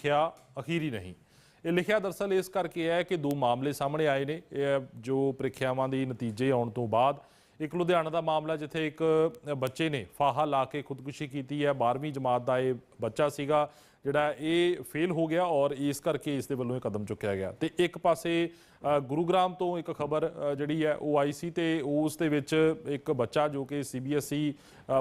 ਸਿੱਖਿਆ ਅਖੀਰੀ ਨਹੀਂ। ਇਹ ਲਿਖਿਆ ਦਰਸਲ ਇਸ ਕਰਕੇ ਹੈ ਕਿ ਦੋ ਮਾਮਲੇ ਸਾਹਮਣੇ ਆਏ ਨੇ। ਇਹ ਜੋ ਪ੍ਰੀਖਿਆਵਾਂ ਦੇ ਨਤੀਜੇ ਆਉਣ ਤੋਂ ਬਾਅਦ ਇੱਕ ਲੁਧਿਆਣਾ ਦਾ ਮਾਮਲਾ ਜਿੱਥੇ ਇੱਕ ਬੱਚੇ ਨੇ ਫਾਹਾ ਲਾ ਕੇ ਖੁਦਕੁਸ਼ੀ ਕੀਤੀ ਹੈ। 12ਵੀਂ ਜਮਾਤ ਦਾ ਇਹ ਬੱਚਾ ਸੀਗਾ ਜਿਹੜਾ ਇਹ ਫੇਲ ਹੋ ਗਿਆ ਔਰ ਇਸ ਕਰਕੇ ਇਸ ਦੇ ਵੱਲੋਂ ਇਹ ਕਦਮ ਚੁੱਕਿਆ ਗਿਆ। ਤੇ ਇੱਕ ਪਾਸੇ ਅ, ਗੁਰੂਗ੍ਰਾਮ ਤੋਂ ਇੱਕ ਖਬਰ ਜਿਹੜੀ ਹੈ ਉਹ ਆਈ ਸੀ ਤੇ ਉਸ ਦੇ ਵਿੱਚ ਇੱਕ ਬੱਚਾ ਜੋ ਕਿ ਸੀਬੀਐਸਈ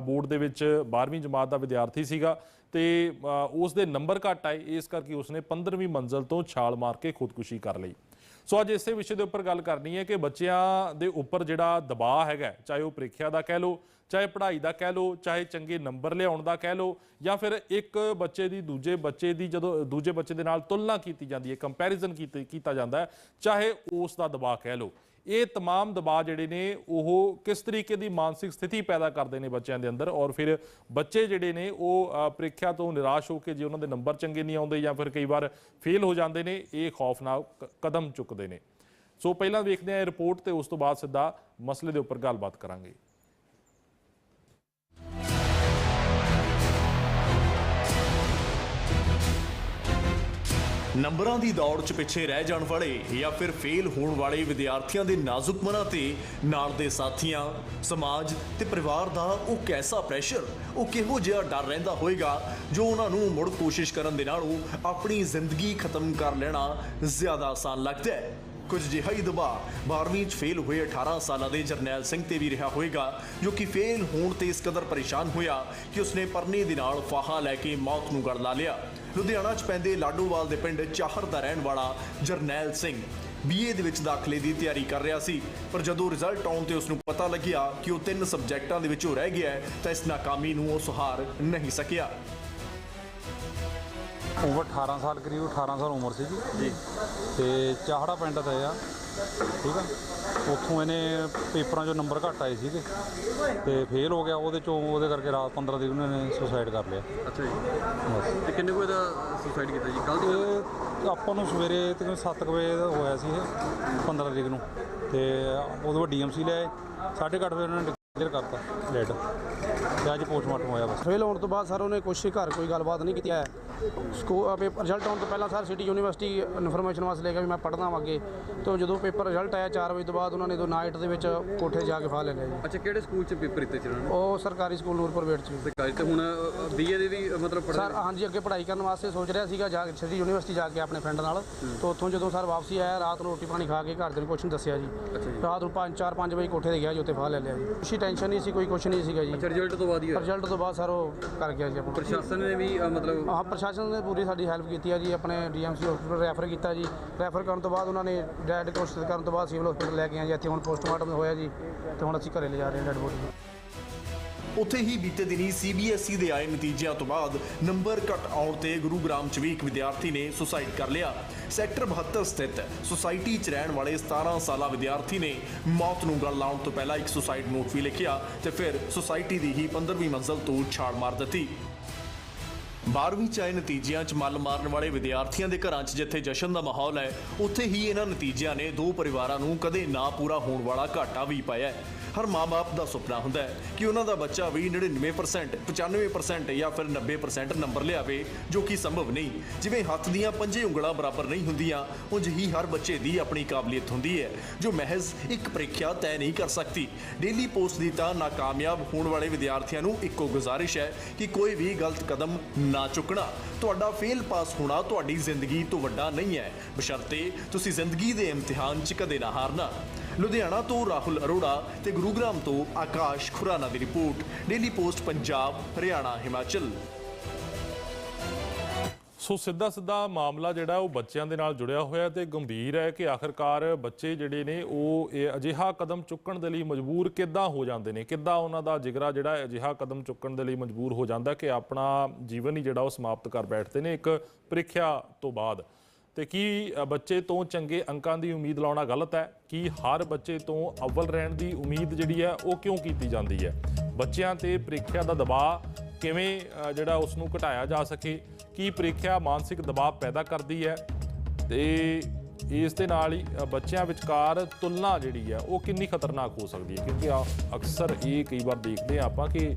ਬੋਰਡ ਦੇ ਵਿੱਚ 12ਵੀਂ ਜਮਾਤ ਦਾ ਵਿਦਿਆਰਥੀ ਸੀਗਾ। ਤੇ ਅ, ਉਸ ਦੇ ਨੰਬਰ ਘੱਟ ਆਏ ਇਸ ਕਰਕੇ ਉਸਨੇ 15ਵੀਂ ਮੰਜ਼ਲ ਤੋਂ ਛਾਲ ਮਾਰ ਕੇ ਖੁਦਕੁਸ਼ੀ ਕਰ ਲਈ। ਸੋ ਅੱਜ ਇਸੇ ਵਿਸ਼ੇ ਦੇ ਉੱਪਰ ਗੱਲ ਕਰਨੀ ਹੈ ਕਿ ਬੱਚਿਆਂ ਦੇ ਉੱਪਰ ਜਿਹੜਾ ਦਬਾਅ ਹੈਗਾ ਚਾਹੇ ਉਹ ਪ੍ਰੀਖਿਆ ਦਾ ਕਹਿ ਲਓ ਚਾਹੇ ਪੜ੍ਹਾਈ ਦਾ ਕਹਿ ਲਓ ਚਾਹੇ ਚੰਗੇ ਨੰਬਰ ਲਿਆਉਣ ਦਾ ਕਹਿ ਲਓ ਜਾਂ ਫਿਰ ਇੱਕ ਬੱਚੇ ਦੀ ਦੂਜੇ ਬੱਚੇ ਦੀ ਜਦੋਂ ਦੂਜੇ ਬੱਚੇ ਦੇ ਨਾਲ ਤੁਲਨਾ ਕੀਤੀ ਜਾਂਦੀ ਹੈ ਕੰਪੈਰੀਜ਼ਨ ਕੀਤਾ ਜਾਂਦਾ ਹੈ ਚਾਹੇ ਉਸ ਦਾ ਦਬਾਅ ਕਹਿ ਲਓ ਇਹ तमाम ਦਬਾਅ ਜਿਹੜੇ ਨੇ ਉਹ ਕਿਸ ਤਰੀਕੇ ਦੀ ਮਾਨਸਿਕ ਸਥਿਤੀ ਪੈਦਾ ਕਰਦੇ ਨੇ ਬੱਚਿਆਂ ਦੇ ਅੰਦਰ ਔਰ ਫਿਰ ਬੱਚੇ ਜਿਹੜੇ ਨੇ ਉਹ ਅ, ਪ੍ਰੀਖਿਆ ਤੋਂ ਨਿਰਾਸ਼ ਹੋ ਕੇ ਜੇ ਉਹਨਾਂ ਦੇ ਨੰਬਰ ਚੰਗੇ ਨਹੀਂ ਆਉਂਦੇ ਜਾਂ ਫਿਰ ਕਈ ਵਾਰ ਫੇਲ ਹੋ ਜਾਂਦੇ ਨੇ ਇਹ ਖੌਫਨਾਕ ਕ- ਕਦਮ ਚੁੱਕਦੇ ਨੇ ਸੋ ਪਹਿਲਾਂ ਵੇਖਦੇ ਹਾਂ ਇਹ ਰਿਪੋਰਟ ਤੇ ਉਸ ਤੋਂ ਬਾਅਦ ਸਿੱਧਾ ਮਸਲੇ ਦੇ ਉੱਪਰ ਗੱਲਬਾਤ ਕਰਾਂਗੇ ਨੰਬਰਾਂ ਦੀ ਦੌੜ 'ਚ ਪਿੱਛੇ ਰਹਿ ਜਾਣ ਵਾਲੇ ਜਾਂ ਫਿਰ ਫੇਲ ਹੋਣ ਵਾਲੇ ਵਿਦਿਆਰਥੀਆਂ ਦੇ ਨਾਜ਼ੁਕ ਮਨਾਂ ਤੇ ਨਾਲ ਦੇ ਸਾਥੀਆਂ, ਸਮਾਜ ਤੇ ਪਰਿਵਾਰ ਦਾ ਉਹ ਕੈਸਾ ਪ੍ਰੈਸ਼ਰ ਉਹ ਕਿਹੋ ਜਿਹਾ ਡਰ ਰਹਿੰਦਾ ਹੋਵੇਗਾ ਜੋ ਉਹਨਾਂ ਨੂੰ ਮੁੜ ਕੋਸ਼ਿਸ਼ ਕਰਨ ਦੇ ਨਾਲੋਂ ਆਪਣੀ ਜ਼ਿੰਦਗੀ ਖਤਮ ਕਰ ਲੈਣਾ ਜ਼ਿਆਦਾ ਆਸਾਨ ਲੱਗਦਾ ਹੈ? ਕੁਝ ਜਿਹਾ ਹੀ ਦਬਾਅ 12ਵੀਂ 'ਚ ਫੇਲ ਹੋਏ 18 ਸਾਲਾਂ ਦੇ ਜਰਨੈਲ ਸਿੰਘ ਤੇ ਵੀ ਰਿਹਾ ਹੋਵੇਗਾ ਜੋ ਕਿ ਫੇਲ ਹੋਣ ਤੇ ਇਸ ਕਦਰ ਪਰੇਸ਼ਾਨ ਹੋਇਆ ਕਿ ਉਸਨੇ ਪਰਨੇ ਦੇ ਨਾਲ ਫਾਹਾ ਲੈ ਕੇ ਮੌਤ ਨੂੰ ਗੜ ਲਾ ਲਿਆ। ਲੁਧਿਆਣਾ 'ਚ ਪੈਂਦੇ ਲਾਡੋਵਾਲ ਦੇ ਪਿੰਡ ਚਾਹਰ ਦਾ ਰਹਿਣ ਵਾਲਾ ਜਰਨੈਲ ਸਿੰਘ ਬੀਏ ਦੇ ਵਿੱਚ ਦਾਖਲੇ ਦੀ ਤਿਆਰੀ ਕਰ ਰਿਹਾ ਸੀ ਪਰ ਜਦੋਂ ਰਿਜ਼ਲਟ ਆਉਣ ਤੇ ਉਸ ਨੂੰ ਪਤਾ ਲੱਗਿਆ ਕਿ ਉਹ ਤਿੰਨ ਸਬਜੈਕਟਾਂ ਦੇ ਵਿੱਚੋਂ ਰਹਿ ਗਿਆ ਹੈ ਤਾਂ ਇਸ ਨਾਕਾਮੀ ਨੂੰ ਉਹ ਸੁਹਾਰ ਨਹੀਂ ਸਕਿਆ। ਉਮਰ 18 ਸਾਲ ਕਰੀਬ 18 ਸਾਲ ਉਮਰ ਸੀ। ਜੀ। ਤੇ ਚਾਹੜਾ ਪਿੰਡ ਦਾ ਆ। ਠੀਕ ਆ? ਉੱਥੋਂ ਇਹਨੇ ਪੇਪਰਾਂ 'ਚੋਂ ਨੰਬਰ ਘੱਟ ਆਏ ਸੀਗੇ ਤੇ ਫੇਲ ਹੋ ਗਿਆ ਉਹਦੇ 'ਚੋਂ ਉਹਦੇ ਕਰਕੇ ਰਾਤ 15 ਦਿਨ ਉਹਨੇ ਸੁਸਾਈਡ ਕਰ ਲਿਆ। ਅੱਛਾ ਜੀ। ਬਸ। ਤੇ ਕਿੰਨੇ ਕੋਈ ਦਾ ਸੁਸਾਈਡ ਕੀਤਾ ਜੀ? ਕੱਲ ਦੀ ਆਪਾਂ ਨੂੰ ਸਵੇਰੇ ਤਕਰੀਬਨ 7 ਵਜੇ ਦਾ ਹੋਇਆ ਸੀ ਇਹ 15 ਤਰੀਕ ਨੂੰ। ਤੇ ਉਹਦੇ ਬਾਅਦ ਡੀਐਮਸੀ ਲੈ 8:30 ਵਜੇ ਉਹਨਾਂ ਨੇ ਡਿਕਲੇਅਰ ਕਰਤਾ ਡੈਡ ਤੇ ਅੱਜ ਪੋਸਟਮਾਰਟਮ ਹੋਇਆ ਬਸ। ਫੇਲ ਹੋਣ ਤੋਂ ਬਾਅਦ ਸਰ ਉਹਨੇ ਕੁਛ ਘਰ ਕੋਈ ਗੱਲਬਾਤ ਨਹੀਂ ਕੀਤੀ ਹੈ। ਸਕੂਲ ਪੇਪਰ ਰਿਜ਼ਲਟ ਆਉਣ ਤੋਂ ਪਹਿਲਾਂ ਸਰ ਸਿਟੀ ਯੂਨੀਵਰਸਿਟੀ ਇਨਫੋਰਮੇਸ਼ਨ ਵਾਸਤੇ ਲੈ ਗਿਆ ਵੀ ਮੈਂ ਪੜ੍ਹਨਾ ਅੱਗੇ। ਤੋਂ ਜਦੋਂ ਪੇਪਰ ਰਿਜ਼ਲਟ ਆਇਆ 4 ਵਜੇ ਤੋਂ ਬਾਅਦ ਉਹਨਾਂ ਨੇ ਦੋ ਨਾਈਟ ਦੇ ਵਿੱਚ ਕੋਠੇ ਜਾ ਕੇ ਫਾ ਲੈ ਲਿਆ ਜੀ। ਅੱਛਾ ਕਿਹੜੇ ਸਕੂਲ ਚ ਪੇਪਰ ਦਿੱਤੇ ਸੀ ਉਹਨਾਂ ਨੇ? ਉਹ ਸਰਕਾਰੀ ਸਕੂਲ ਨੂਰਪੁਰ ਵੇਟ ਚ। ਸਰਕਾਰੀ ਤੇ ਹੁਣ ਬੀਏ ਦੇ ਵੀ ਮਤਲਬ ਸਰ ਪੜ੍ਹਨ ਹਾਂਜੀ ਅੱਗੇ ਪੜ੍ਹਾਈ ਕਰਨ ਵਾਸਤੇ ਸੋਚ ਰਿਹਾ ਸੀਗਾ ਜਾ ਸਿਟੀ ਯੂਨੀਵਰਸਿਟੀ ਜਾ ਕੇ ਆਪਣੇ ਫਰੈਂਡ ਨਾਲ। ਤੋਂ ਉੱਥੋਂ ਜਦੋਂ ਸਰ ਵਾਪਸੀ ਆਇਆ ਰਾਤ ਨੂੰ ਰੋਟੀ ਪਾਣੀ ਖਾ ਕੇ ਘਰ ਦੇ ਨੂੰ ਕੁਛ ਨਹੀਂ ਦੱਸਿਆ ਜੀ। ਰਾਤ ਨੂੰ 5 4 5 ਵਜੇ ਕੋਠੇ ਤੇ ਗਿਆ ਜੀ ਉੱਥੇ ਫਾ ਲੈ ਲਿਆ ਜੀ। ਕੁਛ ਟੈਨਸ਼ਨ ਨਹੀਂ ਸੀ ਕੋਈ ਕੁਛ ਨਹੀਂ ਸੀਗਾ ਜੀ। ਅੱਛਾ ਰਿਜ਼ਲਟ ਤੋਂ ਬਾਅਦ ਹੀ ਰਿਜ਼ਲਟ ਤੋਂ ਬਾਅਦ ਸਰ ਉਹ ਕਰ ਗਿਆ ਜੀ ਪ੍ਰਸ਼ਾਸਨ ਨੇ ਵੀ ਮਤਲਬ ਹਾਂ ਪ੍ਰਸ਼ਾਸਨ ਨੇ ਪੂਰੀ ਸਾਡੀ ਹੈਲਪ ਕੀਤੀ ਹੈ ਜੀ, ਆਪਣੇ ਡੀਐਮਸੀ ਹਸਪੀਟਲ ਰੈਫਰ ਕੀਤਾ ਜੀ। ਰੈਫਰ ਕਰਨ ਤੋਂ ਬਾਅਦ ਉਹਨਾਂ ਨੇ ਡੈਡ ਘੋਸ਼ਿਤ ਕਰਨ ਤੋਂ ਬਾਅਦ ਸਿਵਲ ਹਸਪੀਟਲ ਲੈ ਕੇ ਆਏ ਜੀ। ਇੱਥੇ ਹੁਣ ਪੋਸਟਮਾਰਟਮ ਹੋਇਆ ਜੀ ਤੇ ਹੁਣ ਅਸੀਂ ਘਰੇ ਲਿਜਾ ਰਹੇ ਹਾਂ ਡੈਡ ਬੋਡੀ ਉੱਥੇ ਹੀ ਬੀਤੇ ਦਿਨੀ ਸੀਬੀਐਸਈ ਦੇ ਆਏ ਨਤੀਜਿਆਂ ਤੋਂ ਬਾਅਦ ਨੰਬਰ ਘਟ ਆਉਣ ਤੇ ਗੁਰੂਗ੍ਰਾਮ ਚ ਵੀ ਇੱਕ ਵਿਦਿਆਰਥੀ ਨੇ ਸੁਸਾਈਡ ਕਰ ਲਿਆ। ਸੈਕਟਰ 72 ਸਥਿਤ ਸੁਸਾਇਟੀ ਚ ਰਹਿਣ ਵਾਲੇ 17 ਸਾਲਾ ਵਿਦਿਆਰਥੀ ਨੇ ਮੌਤ ਨੂੰ ਗਲ ਲਾਉਣ ਤੋਂ ਪਹਿਲਾਂ ਇੱਕ ਸੁਸਾਈਡ ਨੋਟ ਵੀ ਲਿਖਿਆ ਤੇ ਫਿਰ ਸੁਸਾਇਟੀ ਦੀ ਹੀ 15ਵੀਂ ਮੰਜ਼ਲ ਤੋਂ ਛਾਲ ਮਾਰ ਦਿੱਤੀ। 12ਵੀਂ ਚ ਆਏ ਨਤੀਜਿਆਂ 'ਚ ਮੱਲ ਮਾਰਨ ਵਾਲੇ ਵਿਦਿਆਰਥੀਆਂ ਦੇ ਘਰਾਂ 'ਚ ਜਿੱਥੇ ਜਸ਼ਨ ਦਾ ਮਾਹੌਲ ਹੈ, ਉੱਥੇ ਹੀ ਇਹਨਾਂ ਨਤੀਜਿਆਂ ਨੇ ਦੋ ਪਰਿਵਾਰਾਂ ਨੂੰ ਕਦੇ ਨਾ ਪੂਰਾ ਹੋਣ ਵਾਲਾ ਘਾਟਾ ਵੀ ਪਾਇਆ ਹੈ। ਹਰ ਮਾਂ-ਬਾਪ ਦਾ ਸੁਪਨਾ ਹੁੰਦਾ ਹੈ ਕਿ ਉਹਨਾਂ ਦਾ ਬੱਚਾ ਵੀ 99% 95% ਜਾਂ ਫਿਰ 90% ਨੰਬਰ ਲਿਆਵੇ, ਜੋ ਕਿ ਸੰਭਵ ਨਹੀਂ। ਜਿਵੇਂ ਹੱਥ ਦੀਆਂ ਪੰਜੇ ਉਂਗਲਾਂ ਬਰਾਬਰ ਨਹੀਂ ਹੁੰਦੀਆਂ, ਉਂਝ ਹੀ ਹਰ ਬੱਚੇ ਦੀ ਆਪਣੀ ਕਾਬਲੀਅਤ ਹੁੰਦੀ ਹੈ, ਜੋ ਮਹਿਜ਼ ਇੱਕ ਪ੍ਰੀਖਿਆ ਤੈਅ ਨਹੀਂ ਕਰ ਸਕਦੀ। ਡੇਲੀ ਪੋਸਟ ਦੀ ਤਾਂ ਨਾਕਾਮਯਾਬ ਹੋਣ ਵਾਲੇ ਵਿਦਿਆਰਥੀਆਂ ਨੂੰ ਇੱਕੋ ਗੁਜ਼ਾਰਿਸ਼ ਹੈ ਕਿ ਕੋਈ ਵੀ ਗਲਤ ਕਦਮ ਨਾ ਚੁੱਕਣਾ। ਤੁਹਾਡਾ ਫੇਲ ਪਾਸ ਹੋਣਾ ਤੁਹਾਡੀ ਜ਼ਿੰਦਗੀ ਤੋਂ ਵੱਡਾ ਨਹੀਂ ਹੈ। ਬਸ਼ਰਤੇ ਤੁਸੀਂ ਜ਼ਿੰਦਗੀ ਦੇ ਇਮਤਿਹਾਨ 'ਚ ਕਦੇ ਨਾ ਹਾਰਨਾ। ਲੁਧਿਆਣਾ ਤੋਂ ਰਾਹੁਲ ਅਰੋੜਾ ਤੇ ਗੁਰੂਗ੍ਰਾਮ ਤੋਂ ਆਕਾਸ਼ ਖੁਰਾਨਾ ਦੀ report. Daily Post Punjab, Haryana, Himachal. So ਸਿੱਧਾ ਸਿੱਧਾ ਮਾਮਲਾ ਜਿਹੜਾ ਉਹ ਬੱਚਿਆਂ ਦੇ ਨਾਲ ਜੁੜਿਆ ਹੋਇਆ ਤੇ ਗੰਭੀਰ ਹੈ ਕਿ ਆਖਰਕਾਰ ਬੱਚੇ ਜਿਹੜੇ ਨੇ ਉਹ ਇਹ ਅਜਿਹਾ ਕਦਮ ਚੁੱਕਣ ਦੇ ਲਈ ਮਜਬੂਰ ਕਿੱਦਾਂ ਹੋ ਜਾਂਦੇ ਨੇ? ਕਿੱਦਾਂ ਉਹਨਾਂ ਦਾ ਜਿਗਰਾ ਜਿਹੜਾ ਅਜਿਹਾ ਕਦਮ ਚੁੱਕਣ ਦੇ ਲਈ ਮਜਬੂਰ ਹੋ ਜਾਂਦਾ ਕਿ ਆਪਣਾ ਜੀਵਨ ਹੀ ਜਿਹੜਾ ਉਹ ਸਮਾਪਤ ਕਰ ਬੈਠਦੇ ਨੇ ਇੱਕ ਪ੍ਰੀਖਿਆ ਤੋਂ ਬਾਅਦ? ਤੇ ਕੀ ਬੱਚੇ ਤੋਂ ਚੰਗੇ ਅੰਕਾਂ ਦੀ ਉਮੀਦ ਲਾਉਣਾ ਗਲਤ ਹੈ? ਕੀ ਹਰ ਬੱਚੇ ਤੋਂ ਅਵਲ ਰਹਿਣ ਦੀ ਉਮੀਦ ਜਿਹੜੀ ਹੈ, ਉਹ ਕਿਉਂ ਕੀਤੀ ਜਾਂਦੀ ਹੈ? ਬੱਚਿਆਂ ਤੇ ਪ੍ਰੀਖਿਆ ਦਾ ਦਬਾਅ ਕਿਵੇਂ ਜਿਹੜਾ ਉਸ ਨੂੰ ਘਟਾਇਆ ਜਾ ਸਕੇ? ਕੀ ਪ੍ਰੀਖਿਆ ਮਾਨਸਿਕ ਦਬਾਅ ਪੈਦਾ ਕਰਦੀ ਹੈ? ਤੇ ਇਸ ਦੇ ਨਾਲ ਹੀ ਬੱਚਿਆਂ ਵਿਚਕਾਰ ਤੁਲਨਾ ਜਿਹੜੀ ਹੈ, ਉਹ ਕਿੰਨੀ ਖਤਰਨਾਕ ਹੋ ਸਕਦੀ ਹੈ? ਕਿਉਂਕਿ ਆ- ਅਕਸਰ ਇਹ ਕਈ ਵਾਰ ਦੇਖਦੇ ਹਾਂ ਆਪਾਂ ਕਿ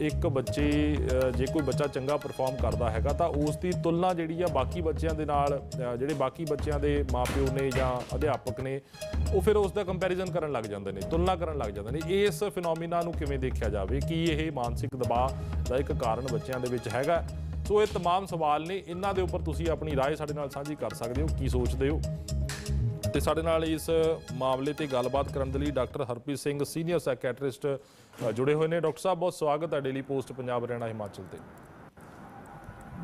ਇੱਕ ਬੱਚੇ ਅਹ ਜੇ ਕੋਈ ਬੱਚਾ ਚੰਗਾ ਪਰਫਾਰਮ ਕਰਦਾ ਹੈਗਾ ਤਾਂ ਉਸ ਦੀ ਤੁਲਨਾ ਜਿਹੜੀ ਆ ਬਾਕੀ ਬੱਚਿਆਂ ਦੇ ਨਾਲ ਅਹ ਜਿਹੜੇ ਬਾਕੀ ਬੱਚਿਆਂ ਦੇ ਮਾਪਿਓ ਨੇ ਜਾਂ ਅਧਿਆਪਕ ਨੇ ਉਹ ਫਿਰ ਉਸ ਦਾ ਕੰਪੈਰੀਜ਼ਨ ਕਰਨ ਲੱਗ ਜਾਂਦੇ ਨੇ ਤੁਲਨਾ ਕਰਨ ਲੱਗ ਜਾਂਦੇ ਨੇ ਇਸ ਫਿਨੋਮੀਨਾ ਨੂੰ ਕਿਵੇਂ ਦੇਖਿਆ ਜਾਵੇ ਕੀ ਇਹ ਮਾਨਸਿਕ ਦਬਾਅ ਦਾ ਇੱਕ ਕਾਰਨ ਬੱਚਿਆਂ ਦੇ ਵਿੱਚ ਹੈਗਾ ਸੋ ਇਹ तमाम ਸਵਾਲ ਨੇ ਇਹਨਾਂ ਦੇ ਉੱਪਰ ਤੁਸੀਂ ਆਪਣੀ رائے ਸਾਡੇ ਨਾਲ ਸਾਂਝੀ ਕਰ ਸਕਦੇ ਹੋ ਕੀ ਸੋਚਦੇ ਹੋ ਤੇ ਸਾਡੇ ਨਾਲ ਇਸ ਮਾਮਲੇ ਤੇ ਗੱਲਬਾਤ ਕਰਨ ਦੇ ਲਈ doctor Harpreet Singh senior psychiatrist ਅ, ਜੁੜੇ ਹੋਏ ਨੇ ਡਾਕਟਰ ਸਾਹਿਬ ਬਹੁਤ ਸਵਾਗਤ ਹੈ ਡੇਲੀ ਪੋਸਟ ਪੰਜਾਬ ਹਰਿਆਣਾ ਹਿਮਾਚਲ ਤੇ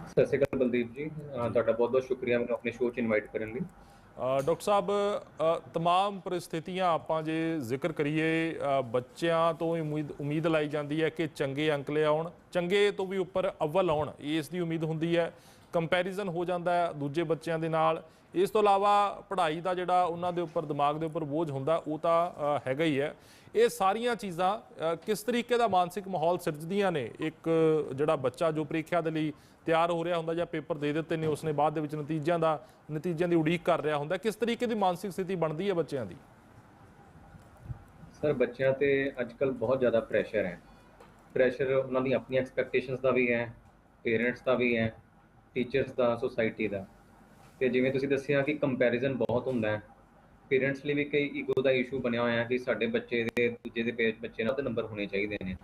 ਸਤਿ ਸ਼੍ਰੀ ਅਕਾਲ ਬਲਦੀਪ ਜੀ ਅਹ ਤੁਹਾਡਾ ਬਹੁਤ ਬਹੁਤ ਸ਼ੁਕਰੀਆ ਮੈਨੂੰ ਆਪਣੇ ਸ਼ੋਅ 'ਚ ਇਨਵਾਈਟ ਕਰਨ ਲਈ ਅ, ਡਾਕਟਰ ਸਾਹਿਬ ਅ, तमाम परिस्थितियां ਆਪਾਂ ਜੇ ਜ਼ਿਕਰ ਕਰੀਏ ਅ, ਬੱਚਿਆਂ ਤੋਂ ਉਮੀਦ ਉਮੀਦ ਲਾਈ ਜਾਂਦੀ ਹੈ ਕਿ ਚੰਗੇ ਅੰਕ ਲਿਆਉਣ ਚੰਗੇ ਤੋਂ ਵੀ ਉੱਪਰ ਅਵਲ ਆਉਣ ਇਸ ਦੀ ਉਮੀਦ ਹੁੰਦੀ ਹੈ ਕੰਪੈਰੀਜ਼ਨ ਹੋ ਜਾਂਦਾ ਹੈ ਦੂਜੇ ਬੱਚਿਆਂ ਦੇ ਨਾਲ। ਇਸ ਤੋਂ ਇਲਾਵਾ ਪੜ੍ਹਾਈ ਦਾ ਜਿਹੜਾ ਉਹਨਾਂ ਦੇ ਉੱਪਰ, ਦਿਮਾਗ ਦੇ ਉੱਪਰ ਬੋਝ ਹੁੰਦਾ, ਉਹ ਤਾਂ ਹੈਗਾ ਹੀ ਹੈ। ਇਹ ਸਾਰੀਆਂ ਚੀਜ਼ਾਂ ਕਿਸ ਤਰੀਕੇ ਦਾ ਮਾਨਸਿਕ ਮਾਹੌਲ ਸਿਰਜਦੀਆਂ ਨੇ? ਇੱਕ ਜਿਹੜਾ ਬੱਚਾ ਜੋ ਪ੍ਰੀਖਿਆ ਦੇ ਲਈ ਤਿਆਰ ਹੋ ਰਿਹਾ ਹੁੰਦਾ ਜਾਂ ਪੇਪਰ ਦੇ ਦਿੱਤੇ ਨੇ, ਉਸਨੇ ਬਾਅਦ ਦੇ ਵਿੱਚ ਨਤੀਜਿਆਂ ਦਾ, ਨਤੀਜਿਆਂ ਦੀ ਉਡੀਕ ਕਰ ਰਿਹਾ ਹੁੰਦਾ। ਕਿਸ ਤਰੀਕੇ ਦੀ ਮਾਨਸਿਕ ਸਥਿਤੀ ਬਣਦੀ ਹੈ ਬੱਚਿਆਂ ਦੀ? ਸਰ, ਬੱਚਿਆਂ ਤੇ ਅੱਜਕੱਲ ਬਹੁਤ ਜ਼ਿਆਦਾ ਪ੍ਰੈਸ਼ਰ ਹੈ। ਪ੍ਰੈਸ਼ਰ ਉਹਨਾਂ ਦੀ ਆਪਣੀ ਐਕਸਪੈਕਟੇਸ਼ਨਸ ਦਾ ਵੀ ਹੈ ਪੇਰੈਂਟਸ ਦਾ ਵੀ ਹੈ। ਟੀਚਰਸ ਦਾ ਸੋਸਾਇਟੀ ਦਾ। ਤੇ ਜਿਵੇਂ ਤੁਸੀਂ ਦੱਸਿਆ ਕਿ ਕੰਪੈਰੀਜ਼ਨ ਬਹੁਤ ਹੁੰਦਾ ਹੈ। ਪੇਰੈਂਟਸ ਲਈ ਵੀ ਕਈ ਈਗੋ ਦਾ ਇਸ਼ੂ ਬਣਿਆ ਹੋਇਆ ਹੈ ਕਿ ਸਾਡੇ ਬੱਚੇ ਦੇ, ਦੂਜੇ ਦੇ ਪੇਜ ਬੱਚੇ ਨਾਲ ਤੇ ਨੰਬਰ ਹੋਣੇ ਚਾਹੀਦੇ ਨੇ।